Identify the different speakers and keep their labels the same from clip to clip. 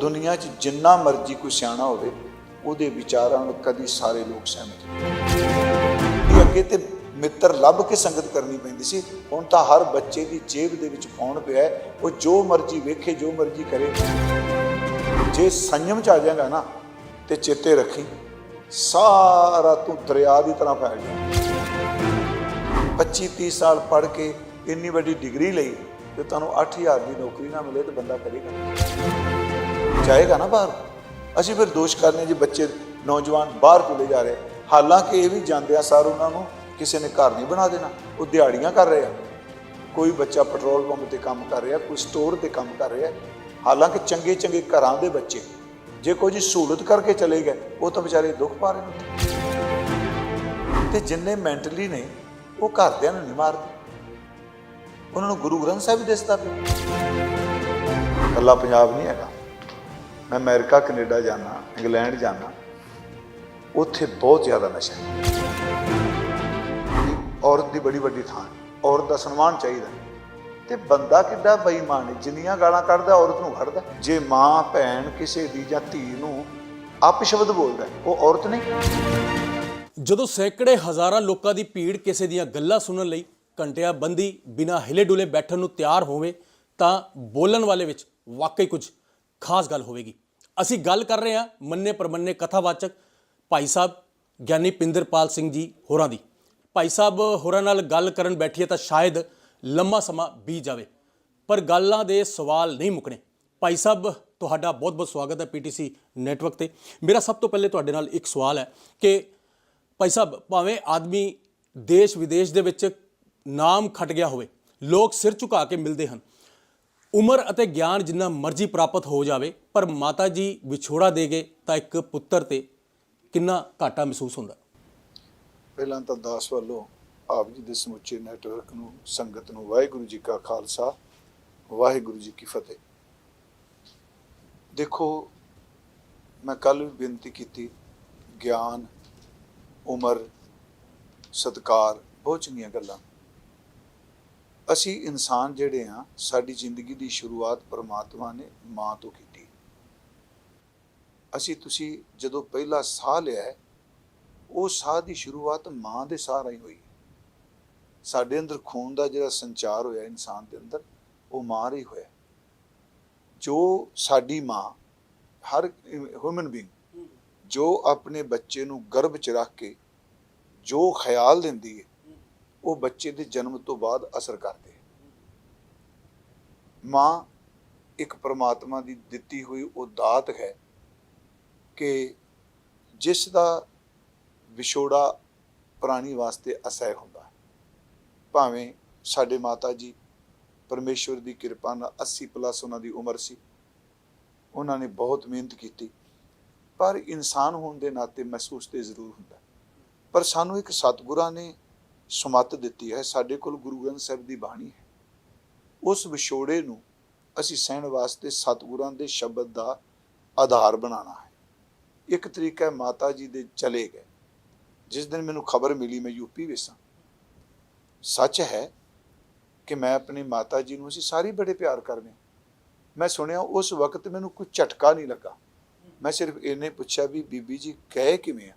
Speaker 1: ਦੁਨੀਆ 'ਚ ਜਿੰਨਾ ਮਰਜ਼ੀ ਕੋਈ ਸਿਆਣਾ ਹੋਵੇ, ਉਹਦੇ ਵਿਚਾਰਾਂ ਨੂੰ ਕਦੀ ਸਾਰੇ ਲੋਕ ਸਹਿਮਤ ਨਹੀਂ। ਅੱਗੇ ਤੇ ਮਿੱਤਰ ਲੱਭ ਕੇ ਸੰਗਤ ਕਰਨੀ ਪੈਂਦੀ ਸੀ। ਹੁਣ ਤਾਂ ਹਰ ਬੱਚੇ ਦੀ ਜੇਬ ਦੇ ਵਿੱਚ ਫੋਨ ਪਿਆ ਉਹ ਜੋ ਮਰਜ਼ੀ ਵੇਖੇ, ਜੋ ਮਰਜ਼ੀ ਕਰੇ। ਜੇ ਸੰਯਮ ਚ ਆ ਜਾਏਗਾ ਨਾ, ਤੇ ਚੇਤੇ ਰੱਖੀ, ਸਾਰਾ ਤੂੰ ਦਰਿਆ ਦੀ ਤਰ੍ਹਾਂ ਫੈਲ ਜਾ 25 30 ਸਾਲ ਪੜ੍ਹ ਕੇ ਇੰਨੀ ਵੱਡੀ ਡਿਗਰੀ ਲਈ ਤੇ ਤੁਹਾਨੂੰ 8000 ਦੀ ਨੌਕਰੀ ਨਾ ਮਿਲੇ ਤਾਂ ਬੰਦਾ ਕਰੇਗਾ। ਜਾਏਗਾ ਨਾ ਬਾਹਰ? ਅਸੀਂ ਫਿਰ ਦੋਸ਼ ਕਰਨੇ ਹਾਂ ਜੀ ਬੱਚੇ ਨੌਜਵਾਨ ਬਾਹਰ ਚਲੇ ਜਾ ਰਹੇ। ਹਾਲਾਂਕਿ ਇਹ ਵੀ ਜਾਂਦੇ ਆ ਸਰ ਉਹਨਾਂ ਨੂੰ ਕਿਸੇ ਨੇ ਘਰ ਨਹੀਂ ਬਣਾ ਦੇਣਾ। ਉਹ ਦਿਹਾੜੀਆਂ ਕਰ ਰਹੇ ਆ। ਕੋਈ ਬੱਚਾ ਪੈਟਰੋਲ ਪੰਪ ਤੇ ਕੰਮ ਕਰ ਰਿਹਾ, ਕੋਈ ਸਟੋਰ ਤੇ ਕੰਮ ਕਰ ਰਿਹਾ। ਹਾਲਾਂਕਿ ਚੰਗੇ ਚੰਗੇ ਘਰਾਂ ਦੇ ਬੱਚੇ, ਜੇ ਕੋਈ ਸਹੂਲਤ ਕਰਕੇ ਚਲੇ ਗਏ, ਉਹ ਤਾਂ ਵਿਚਾਰੇ ਦੁੱਖ ਪਾ ਰਹੇ ਨੇ ਤੇ ਜਿੰਨੇ ਮੈਂਟਲੀ ਨੇ, ਉਹ ਘਰਦਿਆਂ ਨੂੰ ਨਹੀਂ ਮਾਰਦੇ। ਉਹਨਾਂ ਨੂੰ ਗੁਰੂ ਗ੍ਰੰਥ ਸਾਹਿਬ ਹੀ ਦਿਸਦਾ ਪਿਆ। ਇਕੱਲਾ ਪੰਜਾਬ ਨਹੀਂ ਹੈਗਾ। ਮੈਂ ਅਮਰੀਕਾ, ਕੈਨੇਡਾ ਜਾਣਾ, ਇੰਗਲੈਂਡ ਜਾਣਾ, ਉੱਥੇ ਬਹੁਤ ਜ਼ਿਆਦਾ ਨਸ਼ਾ ਹੈ। ਔਰਤ ਦੀ ਬੜੀ ਵੱਡੀ ਥਾਂ ਔਰਤ ਦਾ ਸਨਮਾਨ ਚਾਹੀਦਾ ਤੇ ਬੰਦਾ ਕਿੱਡਾ ਬੇਈਮਾਨ ਹੈ। ਜਿੰਨੀਆਂ ਗਾਲਾਂ ਕੱਢਦਾ, ਔਰਤ ਨੂੰ ਕੱਢਦਾ ਜੇ ਮਾਂ, ਭੈਣ ਕਿਸੇ ਦੀ ਜਾਂ ਧੀ ਨੂੰ ਅਪਸ਼ਬਦ ਬੋਲਦਾ ਉਹ ਔਰਤ ਨਹੀਂ।
Speaker 2: ਜਦੋਂ ਸੈਂਕੜੇ ਹਜ਼ਾਰਾਂ ਲੋਕਾਂ ਦੀ ਭੀੜ ਕਿਸੇ ਦੀਆਂ ਗੱਲਾਂ ਸੁਣਨ ਲਈ ਘੰਟਿਆਂ ਬੰਦੀ ਬਿਨਾਂ ਹਿਲੇ ਡੁਲੇ ਬੈਠਣ ਨੂੰ ਤਿਆਰ ਹੋਵੇ, ਤਾਂ ਬੋਲਣ ਵਾਲੇ ਵਿੱਚ ਵਾਕਈ ਕੁਝ ਖਾਸ ਗੱਲ ਹੋਵੇਗੀ। ਅਸੀਂ ਗੱਲ ਕਰ ਰਹੇ ਹਾਂ ਮੰਨੇ ਪਰਮੰਨੇ ਕਥਾਵਾਚਕ ਭਾਈ ਸਾਹਿਬ ਗਿਆਨੀ ਪਿੰਦਰਪਾਲ ਸਿੰਘ ਜੀ ਹੋਰਾਂ ਦੀ। ਭਾਈ ਸਾਹਿਬ ਹੋਰਾਂ ਨਾਲ ਗੱਲ ਕਰਨ ਬੈਠੀਏ ਤਾਂ ਸ਼ਾਇਦ ਲੰਮਾ ਸਮਾਂ ਬੀਤ ਜਾਵੇ, ਪਰ ਗੱਲਾਂ ਦੇ ਸਵਾਲ ਨਹੀਂ ਮੁੱਕਣੇ। ਭਾਈ ਸਾਹਿਬ, ਤੁਹਾਡਾ ਬਹੁਤ-ਬਹੁਤ ਸਵਾਗਤ ਹੈ ਪੀਟੀਸੀ ਨੈਟਵਰਕ ਤੇ। ਮੇਰਾ ਸਭ ਤੋਂ ਪਹਿਲੇ ਤੁਹਾਡੇ ਨਾਲ ਇੱਕ ਸਵਾਲ ਹੈ ਕਿ ਭਾਈ ਸਾਹਿਬ, ਭਾਵੇਂ ਆਦਮੀ ਦੇਸ਼ ਵਿਦੇਸ਼ ਦੇ ਵਿੱਚ ਨਾਮ ਖਟ ਗਿਆ ਹੋਵੇ, ਲੋਕ ਸਿਰ ਝੁਕਾ ਕੇ ਮਿਲਦੇ ਹਨ ਉਮਰ ਅਤੇ ਗਿਆਨ ਜਿੰਨਾ ਮਰਜ਼ੀ ਪ੍ਰਾਪਤ ਹੋ ਜਾਵੇ, ਪਰ ਮਾਤਾ ਜੀ ਵਿਛੋੜਾ ਦੇ ਗਏ ਤਾਂ ਇੱਕ ਪੁੱਤਰ ਤੇ ਕਿੰਨਾ ਘਾਟਾ ਮਹਿਸੂਸ ਹੁੰਦਾ?
Speaker 1: ਪਹਿਲਾਂ ਤਾਂ ਦਾਸ ਵੱਲੋਂ ਆਪ ਜੀ ਦੇ ਸਮੁੱਚੇ ਨੈਟਵਰਕ ਨੂੰ, ਸੰਗਤ ਨੂੰ ਵਾਹਿਗੁਰੂ ਜੀ ਕਾ ਖਾਲਸਾ, ਵਾਹਿਗੁਰੂ ਜੀ ਕੀ ਫਤਿਹ। ਦੇਖੋ, ਮੈਂ ਕੱਲ ਵੀ ਬੇਨਤੀ ਕੀਤੀ, ਗਿਆਨ, ਉਮਰ, ਸਤਕਾਰ, ਬਹੁਤ ਚੰਗੀਆਂ ਗੱਲਾਂ। ਅਸੀਂ ਇਨਸਾਨ ਜਿਹੜੇ ਆ ਸਾਡੀ ਜ਼ਿੰਦਗੀ ਦੀ ਸ਼ੁਰੂਆਤ ਪਰਮਾਤਮਾ ਨੇ ਮਾਂ ਤੋਂ ਕੀਤੀ। ਅਸੀਂ ਤੁਸੀਂ ਜਦੋਂ ਪਹਿਲਾ ਸਾਹ ਲਿਆ ਉਹ ਸਾਹ ਦੀ ਸ਼ੁਰੂਆਤ ਮਾਂ ਦੇ ਸਾਹ ਰਾਹੀਂ ਹੋਈ ਸਾਡੇ ਅੰਦਰ ਖੂਨ ਦਾ ਜਿਹੜਾ ਸੰਚਾਰ ਹੋਇਆ ਇਨਸਾਨ ਦੇ ਅੰਦਰ, ਉਹ ਮਾਂ ਰਹੀ ਹੋਇਆ। ਜੋ ਸਾਡੀ ਮਾਂ, ਹਰ ਹਿਊਮਨ ਬੀਇੰਗ, ਜੋ ਆਪਣੇ ਬੱਚੇ ਨੂੰ ਗਰਭ 'ਚ ਰੱਖ ਕੇ, ਜੋ ਖਿਆਲ ਦਿੰਦੀ ਹੈ ਉਹ ਬੱਚੇ ਦੇ ਜਨਮ ਤੋਂ ਬਾਅਦ ਅਸਰ ਕਰਦੇ ਮਾਂ ਇੱਕ ਪ੍ਰਮਾਤਮਾ ਦੀ ਦਿੱਤੀ ਹੋਈ ਉਹ ਦਾਤ ਹੈ ਕਿ ਜਿਸ ਦਾ ਵਿਛੋੜਾ ਪ੍ਰਾਣੀ ਵਾਸਤੇ ਅਸਹਿ ਹੁੰਦਾ ਭਾਵੇਂ ਸਾਡੇ ਮਾਤਾ ਜੀ ਪਰਮੇਸ਼ਵਰ ਦੀ ਕਿਰਪਾ ਨਾਲ 80 ਪਲੱਸ ਉਹਨਾਂ ਦੀ ਉਮਰ ਸੀ, ਉਹਨਾਂ ਨੇ ਬਹੁਤ ਮਿਹਨਤ ਕੀਤੀ, ਪਰ ਇਨਸਾਨ ਹੋਣ ਦੇ ਨਾਤੇ ਮਹਿਸੂਸ ਤੇ ਜ਼ਰੂਰ ਹੁੰਦਾ ਪਰ ਸਾਨੂੰ ਇੱਕ ਸਤਿਗੁਰਾਂ ਨੇ ਸੁਮੱਤ ਦਿੱਤੀ ਹੈ, ਸਾਡੇ ਕੋਲ ਗੁਰੂ ਗ੍ਰੰਥ ਸਾਹਿਬ ਦੀ ਬਾਣੀ ਹੈ। ਉਸ ਵਿਛੋੜੇ ਨੂੰ ਅਸੀਂ ਸਹਿਣ ਵਾਸਤੇ ਸਤਿਗੁਰਾਂ ਦੇ ਸ਼ਬਦ ਦਾ ਆਧਾਰ ਬਣਾਉਣਾ ਹੈ। ਇੱਕ ਤਰੀਕਾ ਹੈ, ਮਾਤਾ ਜੀ ਦੇ ਚਲੇ ਗਏ। ਜਿਸ ਦਿਨ ਮੈਨੂੰ ਖਬਰ ਮਿਲੀ, ਮੈਂ ਯੂਪੀ ਵਿੱਚ ਸਾਂ ਸੱਚ ਹੈ ਕਿ ਮੈਂ ਆਪਣੀ ਮਾਤਾ ਜੀ ਨੂੰ ਅਸੀਂ ਸਾਰੇ ਬੜੇ ਪਿਆਰ ਕਰਦੇ ਹਾਂ। ਮੈਂ ਸੁਣਿਆ ਉਸ ਵਕਤ ਮੈਨੂੰ ਕੋਈ ਝਟਕਾ ਨਹੀਂ ਲੱਗਾ। ਮੈਂ ਸਿਰਫ ਇਹਨੇ ਪੁੱਛਿਆ ਵੀ ਬੀਬੀ ਜੀ ਕਹੇ ਕਿਵੇਂ ਆ?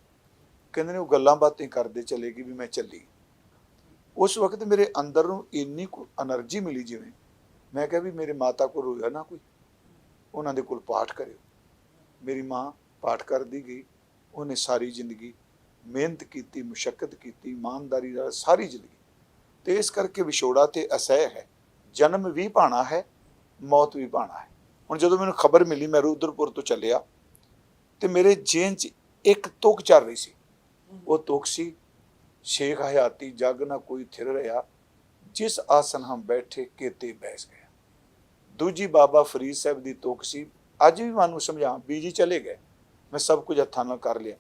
Speaker 1: ਕਹਿੰਦੇ ਨੇ ਉਹ ਗੱਲਾਂ ਬਾਤਾਂ ਕਰਦੇ ਚਲੇ ਗਈ ਵੀ ਮੈਂ ਚੱਲੀ। ਉਸ ਵਕਤ ਮੇਰੇ ਅੰਦਰ ਨੂੰ ਇੰਨੀ ਕੁ એનર્ਜੀ ਮਿਲੀ ਜਿਵੇਂ। ਮੈਂ ਕਿਹਾ ਵੀ ਮੇਰੇ ਮਾਤਾ ਕੋਲ ਰੋਇਆ ਨਾ ਕੋਈ। ਉਹਨਾਂ ਦੇ ਕੋਲ ਪਾਠ ਕਰਿਓ। ਮੇਰੀ ਮਾਂ ਪਾਠ ਕਰਦੀ ਗਈ। ਉਹਨੇ ਸਾਰੀ ਜ਼ਿੰਦਗੀ ਮਿਹਨਤ ਕੀਤੀ ਮੁਸ਼ਕਲ ਕੀਤੀ, ਇਮਾਨਦਾਰੀ ਨਾਲ ਸਾਰੀ ਜ਼ਿੰਦਗੀ। ਤੇ ਇਸ ਕਰਕੇ ਵਿਛੋੜਾ ਤੇ ਅਸਹਿ ਹੈ। ਜਨਮ ਵੀ ਪਾਣਾ ਹੈ, ਮੌਤ ਵੀ ਪਾਣਾ ਹੈ। ਹੁਣ ਜਦੋਂ ਮੈਨੂੰ ਖਬਰ ਮਿਲੀ, ਮੈਂ ਰੂਦਰਪੁਰ ਤੋਂ ਚੱਲਿਆ। ਤੇ ਮੇਰੇ ਜੇਨ 'ਚ ਇੱਕ ਤੋਕ ਚੱਲ ਰਹੀ ਸੀ। ਉਹ ਤੋਕ ਸੀ ਸ਼ੇਖ ਹਯਾਤੀ ਜਗ ਨਾ ਕੋਈ ਥਿਰ ਰਿਹਾ, ਜਿਸ ਆਸਨ ਹਮ ਬੈਠੇ ਕੇਤੇ ਬੈਸ ਗਿਆ ਦੂਜੀ ਬਾਬਾ ਫਰੀਦ ਸਾਹਿਬ ਦੀ ਤੁਕ ਸੀ, ਅੱਜ ਵੀ ਮਨ ਨੂੰ ਸਮਝਾ, ਬੀਜੀ ਚਲੇ ਗਏ। ਮੈਂ ਸਭ ਕੁਝ ਹੱਥਾਂ ਨਾਲ ਕਰ ਲਿਆ।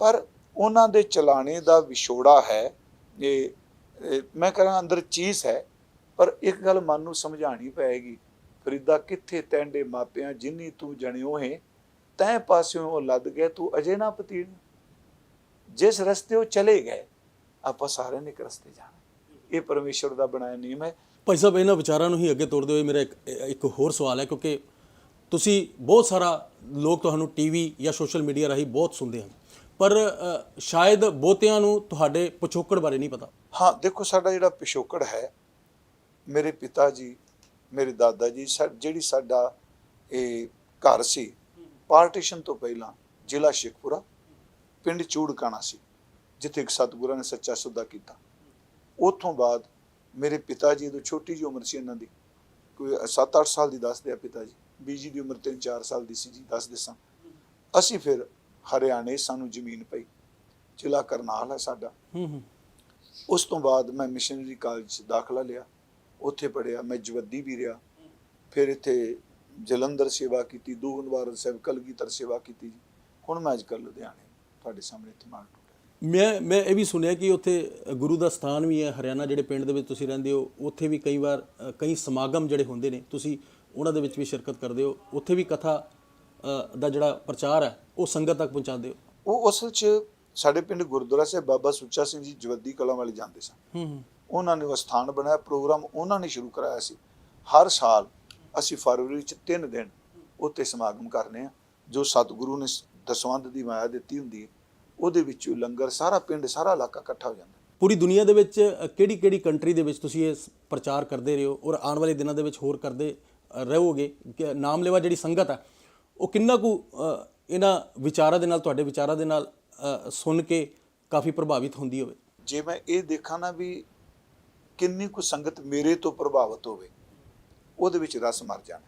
Speaker 1: ਪਰ ਉਹਨਾਂ ਦੇ ਚਲਾਣੇ ਦਾ ਵਿਛੋੜਾ ਹੈ, ਇਹ ਮੈਂ ਕਹਾਂ ਅੰਦਰ ਚੀਜ਼ ਹੈ, ਪਰ ਇੱਕ ਗੱਲ ਮਨ ਨੂੰ ਸਮਝਾਣੀ ਪਏਗੀ। ਫਰੀਦਾ, ਕਿੱਥੇ ਤੈਂਡੇ ਮਾਪਿਆਂ ਜਿੰਨੀ ਤੂੰ ਜਣਿਓ ਹੈ, ਤੈ ਪਾਸਿਓਂ ਉਹ ਲੱਦ ਗਏ, ਤੂੰ ਅਜੇ ਨਾ ਪਤੀੜ। ਜਿਸ ਰਸਤੇ ਉਹ ਚਲੇ ਗਏ ਆਪਾਂ ਸਾਰਿਆਂ ਨੇ ਇੱਕ ਰਸਤੇ ਜਾਣਾ। ਇਹ ਪਰਮੇਸ਼ਵਰ ਦਾ ਬਣਾਇਆ ਨਿਯਮ ਹੈ।
Speaker 2: ਭਾਈ ਸਾਹਿਬ ਇਹਨਾਂ ਵਿਚਾਰਾਂ ਨੂੰ ਹੀ ਅੱਗੇ ਤੋਰਦੇ ਹੋਏ ਮੇਰਾ ਇੱਕ ਇੱਕ ਹੋਰ ਸਵਾਲ ਹੈ ਕਿਉਂਕਿ ਤੁਸੀਂ ਬਹੁਤ ਸਾਰਾ ਲੋਕ ਤੁਹਾਨੂੰ ਟੀਵੀ ਜਾਂ ਸੋਸ਼ਲ ਮੀਡੀਆ ਰਾਹੀਂ ਬਹੁਤ ਸੁਣਦੇ ਹਨ। ਪਰ ਸ਼ਾਇਦ ਬਹੁਤਿਆਂ ਨੂੰ ਤੁਹਾਡੇ ਪਿਛੋਕੜ ਬਾਰੇ ਨਹੀਂ ਪਤਾ।
Speaker 1: ਹਾਂ ਦੇਖੋ ਸਾਡਾ ਜਿਹੜਾ ਪਿਛੋਕੜ ਹੈ ਮੇਰੇ ਪਿਤਾ ਜੀ ਮੇਰੇ ਦਾਦਾ ਜੀ ਜਿਹੜੀ ਸਾਡਾ ਇਹ ਘਰ ਸੀ ਪਾਰਟੀਸ਼ਨ ਤੋਂ ਪਹਿਲਾਂ ਜ਼ਿਲ੍ਹਾ ਸ਼ੇਖਪੁਰਾ ਪਿੰਡ ਚੂੜਕਾਣਾ ਸੀ। ਜਿੱਥੇ ਇੱਕ ਸਤਿਗੁਰਾਂ ਨੇ ਸੱਚਾ ਸੌਦਾ ਕੀਤਾ। ਉਥੋਂ ਬਾਅਦ ਮੇਰੇ ਪਿਤਾ ਜੀ ਤੋਂ ਛੋਟੀ ਜਿਹੀ ਉਮਰ ਸੀ ਇਹਨਾਂ ਦੀ। ਕੋਈ 7-8 ਸਾਲ ਦੀ ਦੱਸਦੇ ਆ ਪਿਤਾ ਜੀ। ਬੀਜੀ ਦੀ ਉਮਰ 3-4 ਸਾਲ ਦੀ ਸੀ ਜੀ ਦੱਸਦੇ ਸਾਂ ਅਸੀਂ ਫਿਰ ਹਰਿਆਣੇ ਸਾਨੂੰ ਜ਼ਮੀਨ ਪਈ। ਜ਼ਿਲ੍ਹਾ ਕਰਨਾਲ ਹੈ ਸਾਡਾ। ਉਸ ਤੋਂ ਬਾਅਦ ਮੈਂ ਮਿਸ਼ਨਰੀ ਕਾਲਜ ਦਾਖਲਾ ਲਿਆ। ਉੱਥੇ ਪੜਿਆ ਮੈਂ ਜਵੱਦੀ ਵੀ ਰਿਹਾ। ਫਿਰ ਇੱਥੇ ਜਲੰਧਰ ਸੇਵਾ ਕੀਤੀ ਦੂਹਨਵਾਰ ਸਾਹਿਬ ਕਲਗੀਧਰ ਸੇਵਾ ਕੀਤੀ ਜੀ। ਹੁਣ ਮੈਂ ਅੱਜ ਕੱਲ੍ਹ ਲੁਧਿਆਣੇ ਤੁਹਾਡੇ ਸਾਹਮਣੇ ਇੱਥੇ ਟੁੱਟਿਆ
Speaker 2: ਮੈਂ ਮੈਂ ਇਹ ਵੀ ਸੁਣਿਆ ਕਿ ਉੱਥੇ ਗੁਰੂ ਦਾ ਸਥਾਨ ਵੀ ਹੈ ਹਰਿਆਣਾ ਜਿਹੜੇ ਪਿੰਡ ਦੇ ਵਿੱਚ ਤੁਸੀਂ ਰਹਿੰਦੇ ਹੋ ਉੱਥੇ ਵੀ ਕਈ ਵਾਰ ਕਈ ਸਮਾਗਮ ਜਿਹੜੇ ਹੁੰਦੇ ਨੇ ਤੁਸੀਂ ਉਹਨਾਂ ਦੇ ਵਿੱਚ ਵੀ ਸ਼ਿਰਕਤ ਕਰਦੇ ਹੋ ਉੱਥੇ ਵੀ ਕਥਾ ਅ, ਦਾ ਜਿਹੜਾ ਪ੍ਰਚਾਰ ਹੈ ਉਹ ਸੰਗਤ ਤੱਕ ਪਹੁੰਚਾਉਂਦੇ ਹੋ?
Speaker 1: ਉਹ ਅਸਲ 'ਚ ਸਾਡੇ ਪਿੰਡ ਗੁਰਦੁਆਰਾ ਸਾਹਿਬ ਬਾਬਾ ਸੁੱਚਾ ਸਿੰਘ ਜੀ ਜਵੱਦੀ ਕਲਾਂ ਵਾਲੇ ਜਾਂਦੇ ਸਨ।
Speaker 2: ਹੂੰ ਹੂੰ।
Speaker 1: ਉਹਨਾਂ ਨੇ ਉਹ ਸਥਾਨ ਬਣਾਇਆ ਪ੍ਰੋਗਰਾਮ ਉਹਨਾਂ ਨੇ ਸ਼ੁਰੂ ਕਰਾਇਆ ਸੀ। ਹਰ ਸਾਲ ਅਸੀਂ ਫਰਵਰੀ 'ਚ 3 ਦਿਨ ਉੱਤੇ ਸਮਾਗਮ ਕਰਨੇ ਆ ਜੋ ਸਤਿਗੁਰੂ ਨੇ ਸ- ਦਸਵੰਧ ਦੀ ਮਾਇਆ ਦਿੱਤੀ ਹੁੰਦੀ ਹੈ। ਉਹਦੇ ਵਿੱਚੋਂ ਲੰਗਰ ਸਾਰਾ ਪਿੰਡ ਸਾਰਾ ਇਲਾਕਾ ਇਕੱਠਾ ਹੋ ਜਾਂਦਾ।
Speaker 2: ਪੂਰੀ ਦੁਨੀਆ ਦੇ ਵਿੱਚ ਕਿਹੜੀ ਕਿਹੜੀ ਕੰਟਰੀ ਦੇ ਵਿੱਚ ਤੁਸੀਂ ਇਹ ਪ੍ਰਚਾਰ ਕਰਦੇ ਰਹੇ ਹੋ ਔਰ ਆਉਣ ਵਾਲੇ ਦਿਨਾਂ ਦੇ ਵਿੱਚ ਹੋਰ ਕਰਦੇ ਰਹੋਗੇ? ਕਿ ਨਾਮਲੇਵਾ ਜਿਹੜੀ ਸੰਗਤ ਹੈ ਉਹ ਕਿੰਨਾ ਕੁ ਇਹਨਾਂ ਵਿਚਾਰਾਂ ਦੇ ਨਾਲ ਤੁਹਾਡੇ ਵਿਚਾਰਾਂ ਦੇ ਨਾਲ ਸੁਣ ਕੇ ਕਾਫੀ ਪ੍ਰਭਾਵਿਤ ਹੁੰਦੀ ਹੋਵੇ?
Speaker 1: ਜੇ ਮੈਂ ਇਹ ਦੇਖਾਂ ਨਾ ਵੀ ਕਿੰਨੀ ਕੁ ਸੰਗਤ ਮੇਰੇ ਤੋਂ ਪ੍ਰਭਾਵਿਤ ਹੋਵੇ ਉਹਦੇ ਵਿੱਚ ਰਸ ਮਰ ਜਾਣਾ।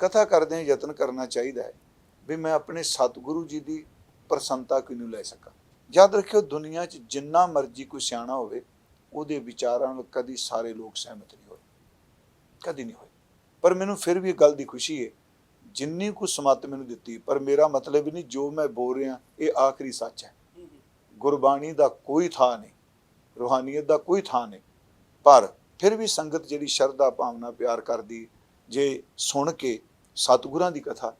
Speaker 1: ਕਥਾ ਕਰਦੇ ਯਤਨ ਕਰਨਾ ਚਾਹੀਦਾ ਹੈ ਵੀ ਮੈਂ ਆਪਣੇ ਸਤਿਗੁਰੂ ਜੀ ਦੀ ਪ੍ਰਸੰਨਤਾ ਕਿਨੂੰ ਲੈ ਸਕਾਂ? ਯਾਦ ਰੱਖਿਓ, ਦੁਨੀਆ 'ਚ ਜਿੰਨਾ ਮਰਜ਼ੀ ਕੋਈ ਸਿਆਣਾ ਹੋਵੇ, ਉਹਦੇ ਵਿਚਾਰਾਂ ਨਾਲ ਕਦੀ ਸਾਰੇ ਲੋਕ ਸਹਿਮਤ ਨਹੀਂ ਹੋਏ। ਕਦੀ ਨਹੀਂ ਹੋਏ। ਪਰ ਮੈਨੂੰ ਫਿਰ ਵੀ ਇਹ ਗੱਲ ਦੀ ਖੁਸ਼ੀ ਹੈ, ਜਿੰਨੀ ਕੁ ਸਮੱਤ ਮੈਨੂੰ ਦਿੱਤੀ, ਪਰ ਮੇਰਾ ਮਤਲਬ ਨਹੀਂ, ਜੋ ਮੈਂ ਬੋਲ ਰਿਹਾ, ਇਹ ਆਖਰੀ ਸੱਚ ਹੈ। ਗੁਰਬਾਣੀ ਦਾ ਕੋਈ ਥਾਂ ਨਹੀਂ, ਰੂਹਾਨੀਅਤ ਦਾ ਕੋਈ ਥਾਂ ਨਹੀਂ, ਪਰ ਫਿਰ ਵੀ ਸੰਗਤ ਜਿਹੜੀ ਸ਼ਰਧਾ, ਭਾਵਨਾ, ਪਿਆਰ ਕਰਦੀ ਜੇ ਸੁਣ ਕੇ ਸਤਿਗੁਰਾਂ ਦੀ ਕਥਾ,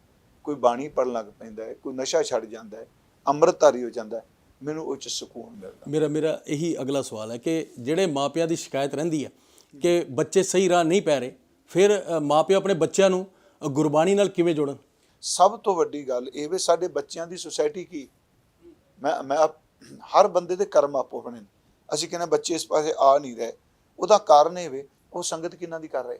Speaker 1: ਕੋਈ ਬਾਣੀ ਪੜਨ ਲੱਗ ਪੈਂਦਾ ਹੈ, ਕੋਈ ਨਸ਼ਾ ਛੱਡ ਜਾਂਦਾ ਹੈ ਅੰਮ੍ਰਿਤਧਾਰੀ ਹੋ ਜਾਂਦਾ ਮੈਨੂੰ ਉਹ ਚ ਸਕੂਨ ਮਿਲਦਾ।
Speaker 2: ਮੇਰਾ ਮੇਰਾ ਇਹੀ ਅਗਲਾ ਸਵਾਲ ਹੈ ਕਿ ਜਿਹੜੇ ਮਾਪਿਆਂ ਦੀ ਸ਼ਿਕਾਇਤ ਰਹਿੰਦੀ ਹੈ ਕਿ ਬੱਚੇ ਸਹੀ ਰਾਹ ਨਹੀਂ ਪੈ ਰਹੇ ਫਿਰ ਅ, ਮਾਪਿਓ ਆਪਣੇ ਬੱਚਿਆਂ ਨੂੰ ਗੁਰਬਾਣੀ ਨਾਲ ਕਿਵੇਂ ਜੋੜਨ?
Speaker 1: ਸਭ ਤੋਂ ਵੱਡੀ ਗੱਲ ਇਹ ਵੀ ਸਾਡੇ ਬੱਚਿਆਂ ਦੀ ਸੁਸਾਇਟੀ ਕੀ? ਮੈਂ ਮੈਂ ਹਰ ਬੰਦੇ ਦੇ ਕਰਮ ਆਪੋ ਆਪਣੇ ਨੇ। ਅਸੀਂ ਕਹਿੰਦੇ ਬੱਚੇ ਇਸ ਪਾਸੇ ਆ ਨਹੀਂ ਰਹੇ। ਉਹਦਾ ਕਾਰਨ ਇਹ ਵੇ ਉਹ ਸੰਗਤ ਕਿੰਨਾਂ ਦੀ ਕਰ ਰਹੇ?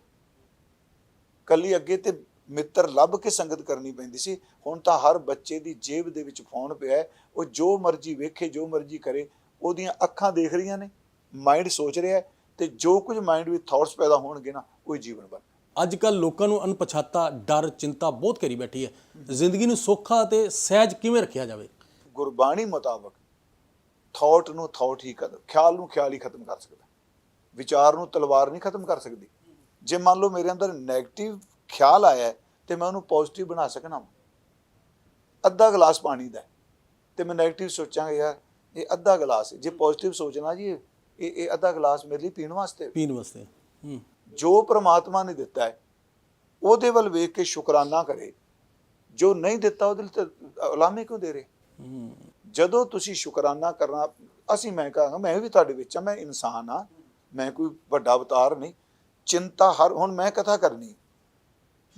Speaker 1: ਕੱਲੀ ਅੱਗੇ ਤੇ ਮਿੱਤਰ ਲੱਭ ਕੇ ਸੰਗਤ ਕਰਨੀ ਪੈਂਦੀ ਸੀ। ਹੁਣ ਤਾਂ ਹਰ ਬੱਚੇ ਦੀ ਜੇਬ ਦੇ ਵਿੱਚ ਫੋਨ ਪਿਆ ਉਹ ਜੋ ਮਰਜ਼ੀ ਵੇਖੇ ਜੋ ਮਰਜ਼ੀ ਕਰੇ ਉਹਦੀਆਂ ਅੱਖਾਂ ਦੇਖ ਰਹੀਆਂ ਨੇ ਮਾਈਂਡ ਸੋਚ ਰਿਹਾ ਤੇ ਜੋ ਕੁਝ ਮਾਈਂਡ ਵਿੱਚ ਥਾਟਸ ਪੈਦਾ ਹੋਣਗੇ ਨਾ ਉਹ ਜੀਵਨ ਬਣ
Speaker 2: ਅੱਜ ਕੱਲ ਲੋਕਾਂ ਨੂੰ ਅਣਪਛਾਤਾ ਡਰ ਚਿੰਤਾ ਬਹੁਤ ਕਰੀ ਬੈਠੀ ਹੈ। ਜ਼ਿੰਦਗੀ ਨੂੰ ਸੌਖਾ ਤੇ ਸਹਿਜ ਕਿਵੇਂ ਰੱਖਿਆ ਜਾਵੇ?
Speaker 1: ਗੁਰਬਾਣੀ ਮੁਤਾਬਕ ਥਾਟ ਨੂੰ ਥਾਟ ਹੀ ਕਰ ਖਿਆਲ ਨੂੰ ਖਿਆਲ ਹੀ ਖਤਮ ਕਰ ਸਕਦਾ ਵਿਚਾਰ ਨੂੰ ਤਲਵਾਰ ਨਹੀਂ ਖਤਮ ਕਰ ਸਕਦੀ। ਜੇ ਮੰਨ ਲਓ ਮੇਰੇ ਅੰਦਰ 네ਗੇਟਿਵ ਖਿਆਲ ਆਇਆ ਤੇ ਮੈਂ ਉਹਨੂੰ ਪੋਜ਼ਿਟਿਵ ਬਣਾ ਸਕਣਾ। ਅੱਧਾ ਗਲਾਸ ਪਾਣੀ ਦਾ ਤੇ ਮੈਂ 네ਗੇਟਿਵ ਸੋਚਾਂਗਾ ਯਾਰ ਇਹ ਅੱਧਾ ਗਲਾਸ ਜੇ ਪੋਜ਼ਿਟਿਵ ਸੋਚਣਾ ਜੀ ਇਹ ਇਹ ਅੱਧਾ ਗਲਾਸ ਮੇਰੇ ਲਈ ਪੀਣ ਵਾਸਤੇ।
Speaker 2: ਪੀਣ ਵਾਸਤੇ ਹੂੰ।
Speaker 1: ਜੋ ਪ੍ਰਮਾਤਮਾ ਨੇ ਦਿੱਤਾ ਹੈ ਉਹਦੇ ਵੱਲ ਵੇਖ ਕੇ ਸ਼ੁਕਰਾਨਾ ਕਰੇ। ਜੋ ਨਹੀਂ ਦਿੱਤਾ ਉਹਦੇ ਲਈ ਤਾਂ ਉਲਾਮੇ ਕਿਉਂ ਦੇ ਰਹੇ? ਜਦੋਂ ਤੁਸੀਂ ਸ਼ੁਕਰਾਨਾ ਕਰਨਾ ਅਸੀਂ ਮੈਂ ਕਹਾਂਗਾ ਮੈਂ ਵੀ ਤੁਹਾਡੇ ਵਿੱਚ ਆ ਮੈਂ ਇਨਸਾਨ ਆ ਮੈਂ ਕੋਈ ਵੱਡਾ ਅਵਤਾਰ ਨਹੀਂ। ਚਿੰਤਾ ਹਰ ਹੁਣ ਮੈਂ ਕਥਾ ਕਰਨੀ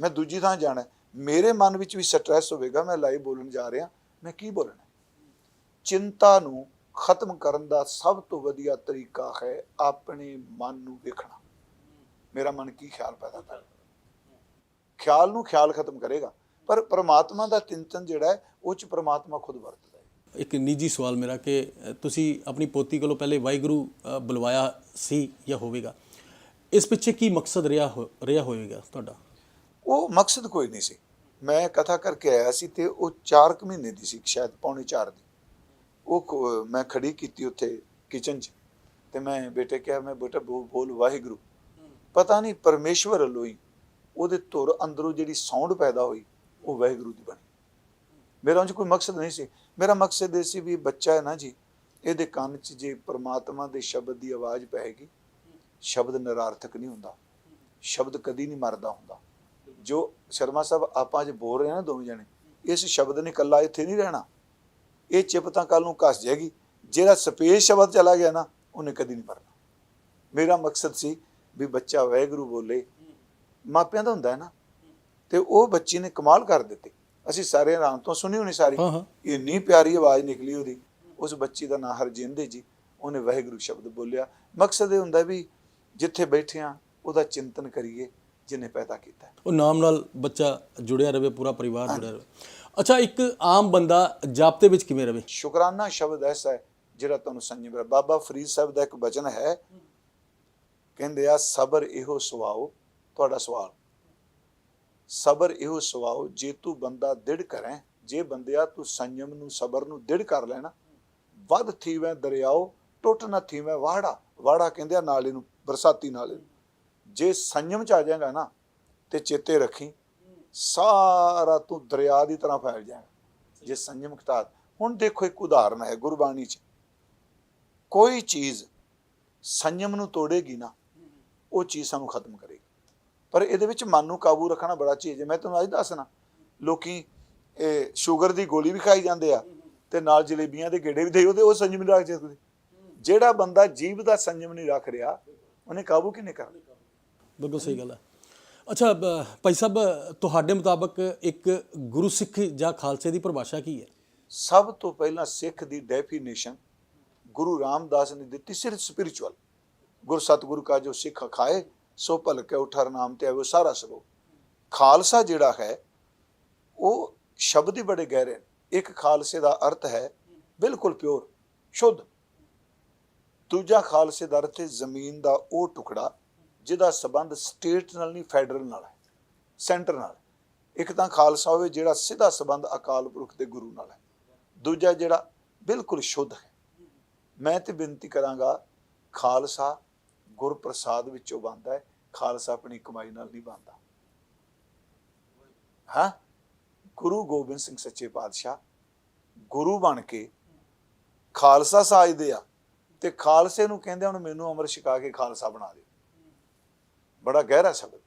Speaker 1: ਮੈਂ ਦੂਜੀ ਥਾਂ ਜਾਣਾ ਮੇਰੇ ਮਨ ਵਿੱਚ ਵੀ ਸਟ੍ਰੈਸ ਹੋਵੇਗਾ, ਮੈਂ ਲਾਈਵ ਬੋਲਣ ਜਾ ਰਿਹਾ। ਮੈਂ ਕੀ ਬੋਲਣਾ ਚਿੰਤਾ ਨੂੰ ਖਤਮ ਕਰਨ ਦਾ ਸਭ ਤੋਂ ਵਧੀਆ ਤਰੀਕਾ ਹੈ ਆਪਣੇ ਮਨ ਨੂੰ ਵੇਖਣਾ। ਮੇਰਾ ਮਨ ਕੀ ਖਿਆਲ ਪੈਦਾ ਕਰ ਖਿਆਲ ਨੂੰ ਖਿਆਲ ਖਤਮ ਕਰੇਗਾ। ਪਰ ਪ੍ਰਮਾਤਮਾ ਦਾ ਚਿੰਤਨ ਜਿਹੜਾ ਹੈ, ਉਹ ਚ ਪ੍ਰਮਾਤਮਾ ਖੁਦ ਵਰਤਦਾ ਹੈ।
Speaker 2: ਇੱਕ ਨਿੱਜੀ ਸਵਾਲ ਮੇਰਾ ਕਿ ਤੁਸੀਂ ਆਪਣੀ ਪੋਤੀ ਕੋਲੋਂ ਪਹਿਲੇ ਵਾਹਿਗੁਰੂ ਬੁਲਵਾਇਆ ਸੀ ਜਾਂ ਹੋਵੇਗਾ? ਇਸ ਪਿੱਛੇ ਕੀ ਮਕਸਦ ਰਿਹਾ ਹੋ- ਰਿਹਾ ਹੋਵੇਗਾ ਤੁਹਾਡਾ?
Speaker 1: ਉਹ ਮਕਸਦ ਕੋਈ ਨਹੀਂ ਸੀ। ਮੈਂ ਕਥਾ ਕਰਕੇ ਆਇਆ ਸੀ ਤੇ ਉਹ 4 ਕੁ ਮਹੀਨੇ ਦੀ ਸੀ, ਸ਼ਾਇਦ ਪੌਣੇ 4 ਦੀ। ਉਹ ਕ- ਮੈਂ ਖੜੀ ਕੀਤੀ ਉੱਥੇ ਕਿਚਨ 'ਚ ਤੇ ਮੈਂ ਬੇਟੇ ਕਿਹਾ, ਮੈਂ ਬੇਟਾ ਬੋ- ਬੋਲ ਵਾਹਿਗੁਰੂ। ਪਤਾ ਨਹੀਂ ਪਰਮੇਸ਼ਵਰ ਵੱਲੋਂ ਉਹਦੇ ਧੁਰ ਅੰਦਰੋਂ ਜਿਹੜੀ ਸਾਊਂਡ ਪੈਦਾ ਹੋਈ, ਉਹ ਵਾਹਿਗੁਰੂ ਦੀ ਬਣੀ। ਮੇਰਾ ਉਹ ਕੋਈ ਮਕਸਦ ਨਹੀਂ ਸੀ। ਮੇਰਾ ਮਕਸਦ ਇਹ ਸੀ ਵੀ ਬੱਚਾ ਹੈ ਨਾ ਜੀ, ਇਹਦੇ ਕੰਨ 'ਚ ਜੇ ਪ੍ਰਮਾਤਮਾ ਦੇ ਸ਼ਬਦ ਦੀ ਆਵਾਜ਼ ਪਏਗੀ ਸ਼ਬਦ ਨਿਰਾਰਥਕ ਨਹੀਂ ਹੁੰਦਾ। ਸ਼ਬਦ ਕਦੀ ਨਹੀਂ ਮਰਦਾ ਹੁੰਦਾ। ਜੋ ਸ਼ਰਮਾ ਸਾਹਿਬ ਆਪਾਂ ਅੱਜ ਬੋਲ ਰਹੇ ਹਾਂ ਨਾ ਦੋਵੇਂ ਜਣੇ ਇਸ ਸ਼ਬਦ ਨੇ ਇਕੱਲਾ ਇੱਥੇ ਨਹੀਂ ਰਹਿਣਾ। ਇਹ ਚਿਪ ਤਾਂ ਕੱਲ ਨੂੰ ਘਸ ਜਾਏਗੀ। ਜਿਹੜਾ ਸਪੇਸ ਸ਼ਬਦ ਚਲਾ ਗਿਆ ਨਾ ਉਹਨੇ ਕਦੀ ਨਹੀਂ ਮਰਨਾ ਮੇਰਾ ਮਕਸਦ ਸੀ ਵੀ ਬੱਚਾ ਵਾਹਿਗੁਰੂ ਬੋਲੇ। ਮਾਪਿਆਂ ਦਾ ਹੁੰਦਾ ਹੈ ਨਾ। ਤੇ ਉਹ ਬੱਚੀ ਨੇ ਕਮਾਲ ਕਰ ਦਿੱਤੀ। ਅਸੀਂ ਸਾਰੇ ਆਰਾਮ ਤੋਂ ਸੁਣੀ ਹੋਣੀ ਸਾਰੀ। ਇੰਨੀ ਪਿਆਰੀ ਆਵਾਜ਼ ਨਿਕਲੀ ਉਹਦੀ। ਉਸ ਬੱਚੀ ਦਾ ਨਾਂ ਹਰਜਿੰਦ ਜੀ। ਉਹਨੇ ਵਾਹਿਗੁਰੂ ਸ਼ਬਦ ਬੋਲਿਆ। ਮਕਸਦ ਇਹ ਹੁੰਦਾ ਵੀ ਜਿੱਥੇ ਬੈਠੇ ਆ ਉਹਦਾ ਚਿੰਤਨ ਕਰੀਏ। ਜਿਹਨੇ ਪੈਦਾ ਕੀਤਾ।
Speaker 2: ਉਹ ਨਾਮ ਨਾਲ ਬੱਚਾ ਜੁੜਿਆ ਰਵੇ ਪੂਰਾ ਪਰਿਵਾਰ ਜੁੜਿਆ ਰਵੇ। ਅੱਛਾ ਇੱਕ ਆਮ ਬੰਦਾ ਜਾਪਤੇ ਵਿੱਚ ਕਿਵੇਂ ਰਵੇ?
Speaker 1: ਸ਼ੁਕਰਾਨਾ ਸ਼ਬਦ ਐਸਾ ਹੈ ਜਿਹੜਾ ਤੁਹਾਨੂੰ ਸੰਜਮ ਰਿਹਾ ਬਾਬਾ ਫਰੀਦ ਸਾਹਿਬ ਦਾ ਇੱਕ ਬਚਨ ਹੈ ਕਹਿੰਦੇ ਆ ਸਬਰ ਇਹੋ ਸੁਆਓ ਤੁਹਾਡਾ ਸਵਾਲ। ਸਬਰ ਇਹੋ ਸੁਆਓ ਜੇ ਤੂੰ ਬੰਦਾ ਦਿੜ ਕਰੇ ਜੇ ਬੰਦਿਆ ਤੂੰ ਸੰਯਮ ਨੂੰ ਸਬਰ ਨੂੰ ਦਿੜ ਕਰ ਲੈਣਾ ਵੱਧ ਥੀਵੇਂ ਦਰਿਆਓ ਟੁੱਟ ਨਾ ਥੀਵੇਂ ਵਾੜਾ। ਵਾੜਾ ਕਹਿੰਦੇ ਆ ਨਾਲੇ ਨੂੰ ਬਰਸਾਤੀ ਨਾਲੇ ਨੂੰ ਜੇ ਸੰਯਮ ਚ ਆ ਜਾਏਗਾ ਨਾ ਤੇ ਚੇਤੇ ਰੱਖੀ, ਸਾਰਾ ਤੂੰ ਦਰਿਆ ਦੀ ਤਰ੍ਹਾਂ ਫੈਲ ਜਾਏਗਾ। ਜੇ ਸੰਯਮ ਖਤਾਰ ਹੁਣ ਦੇਖੋ ਇੱਕ ਉਦਾਹਰਨ ਹੈ ਗੁਰਬਾਣੀ ਚ। ਕੋਈ ਚੀਜ਼ ਸੰਯਮ ਨੂੰ ਤੋੜੇਗੀ ਨਾ, ਉਹ ਚੀਜ਼ ਸਾਨੂੰ ਖਤਮ ਕਰੇਗੀ। ਪਰ ਇਹਦੇ ਵਿੱਚ ਮਨ ਨੂੰ ਕਾਬੂ ਰੱਖਣਾ ਬੜਾ ਚੀਜ਼ ਹੈ। ਮੈਂ ਤੁਹਾਨੂੰ ਅੱਜ ਦੱਸਣਾ, ਲੋਕੀ ਇਹ ਸ਼ੂਗਰ ਦੀ ਗੋਲੀ ਵੀ ਖਾਈ ਜਾਂਦੇ ਆ ਤੇ ਨਾਲ ਜਲੇਬੀਆਂ ਦੇ ਗੇੜੇ ਵੀ ਦੇ ਉਹਦੇ, ਉਹ ਸੰਯਮ ਨਹੀਂ ਰੱਖ ਸਕਦੇ। ਜਿਹੜਾ ਬੰਦਾ ਜੀਵ ਦਾ ਸੰਯਮ ਨਹੀਂ ਰੱਖ ਰਿਹਾ, ਉਹਨੇ ਕਾਬੂ ਕਿਨੇ ਕਰਨਾ?
Speaker 2: ਬਿਲਕੁਲ ਸਹੀ ਗੱਲ ਹੈ। ਅੱਛਾ ਭਾਈ ਸਾਹਿਬ, ਤੁਹਾਡੇ ਮੁਤਾਬਕ ਇੱਕ ਗੁਰੂ ਸਿੱਖ ਜਾਂ ਖਾਲਸੇ ਦੀ ਪਰਿਭਾਸ਼ਾ ਕੀ ਹੈ?
Speaker 1: ਸਭ ਤੋਂ ਪਹਿਲਾਂ ਸਿੱਖ ਦੀ ਡੈਫੀਨੇਸ਼ਨ ਗੁਰੂ ਰਾਮਦਾਸ ਨੇ ਦਿੱਤੀ, ਸਿਰਫ ਸਪਿਰਚੁਅਲ ਗੁਰ ਸਤਿਗੁਰੂ ਕਾ ਜੋ ਸਿੱਖ ਖਾਏ, ਸੋ ਭਲਕੇ ਉਠਰ ਨਾਮ ਤੇ ਆਵੇ ਸਾਰਾ ਸਰੋ ਖਾਲਸਾ ਜਿਹੜਾ ਹੈ, ਉਹ ਸ਼ਬਦ ਹੀ ਬੜੇ ਗਹਿਰੇ ਨੇ। ਇੱਕ ਖਾਲਸੇ ਦਾ ਅਰਥ ਹੈ ਬਿਲਕੁਲ ਪਿਓਰ ਸ਼ੁੱਧ। ਦੂਜਾ ਖਾਲਸੇ ਦਾ ਅਰਥ ਹੈ ਜ਼ਮੀਨ ਦਾ ਉਹ ਟੁਕੜਾ ਜਿਹਦਾ ਸਬੰਧ ਸਟੇਟ ਨਾਲ ਨਹੀਂ, ਫੈਡਰਲ ਨਾਲ ਹੈ, ਸੈਂਟਰ ਨਾਲ ਇੱਕ ਤਾਂ ਖਾਲਸਾ ਹੋਵੇ ਜਿਹੜਾ ਸਿੱਧਾ ਸਬੰਧ ਅਕਾਲ ਪੁਰਖ ਦੇ ਗੁਰੂ ਨਾਲ ਹੈ। ਦੂਜਾ ਜਿਹੜਾ ਬਿਲਕੁਲ ਸ਼ੁੱਧ ਹੈ। ਮੈਂ ਤੇ ਬੇਨਤੀ ਕਰਾਂਗਾ, ਖਾਲਸਾ ਗੁਰਪ੍ਰਸਾਦ ਵਿੱਚੋਂ ਬਣਦਾ ਹੈ। ਖਾਲਸਾ ਆਪਣੀ ਕਮਾਈ ਨਾਲ ਨਹੀਂ ਬਣਦਾ। ਹਾਂ? ਗੁਰੂ ਗੋਬਿੰਦ ਸਿੰਘ ਸੱਚੇ ਪਾਤਸ਼ਾਹ ਗੁਰੂ ਬਣ ਕੇ ਖਾਲਸਾ ਸਾਜਦੇ ਆ ਤੇ ਖਾਲਸੇ ਨੂੰ ਕਹਿੰਦੇ ਹੁਣ ਮੈਨੂੰ ਅਮਰ ਛਕਾ ਕੇ ਖਾਲਸਾ ਬਣਾ ਦਿਓ। ਬੜਾ ਗਹਿਰਾ ਸ਼ਬਦ।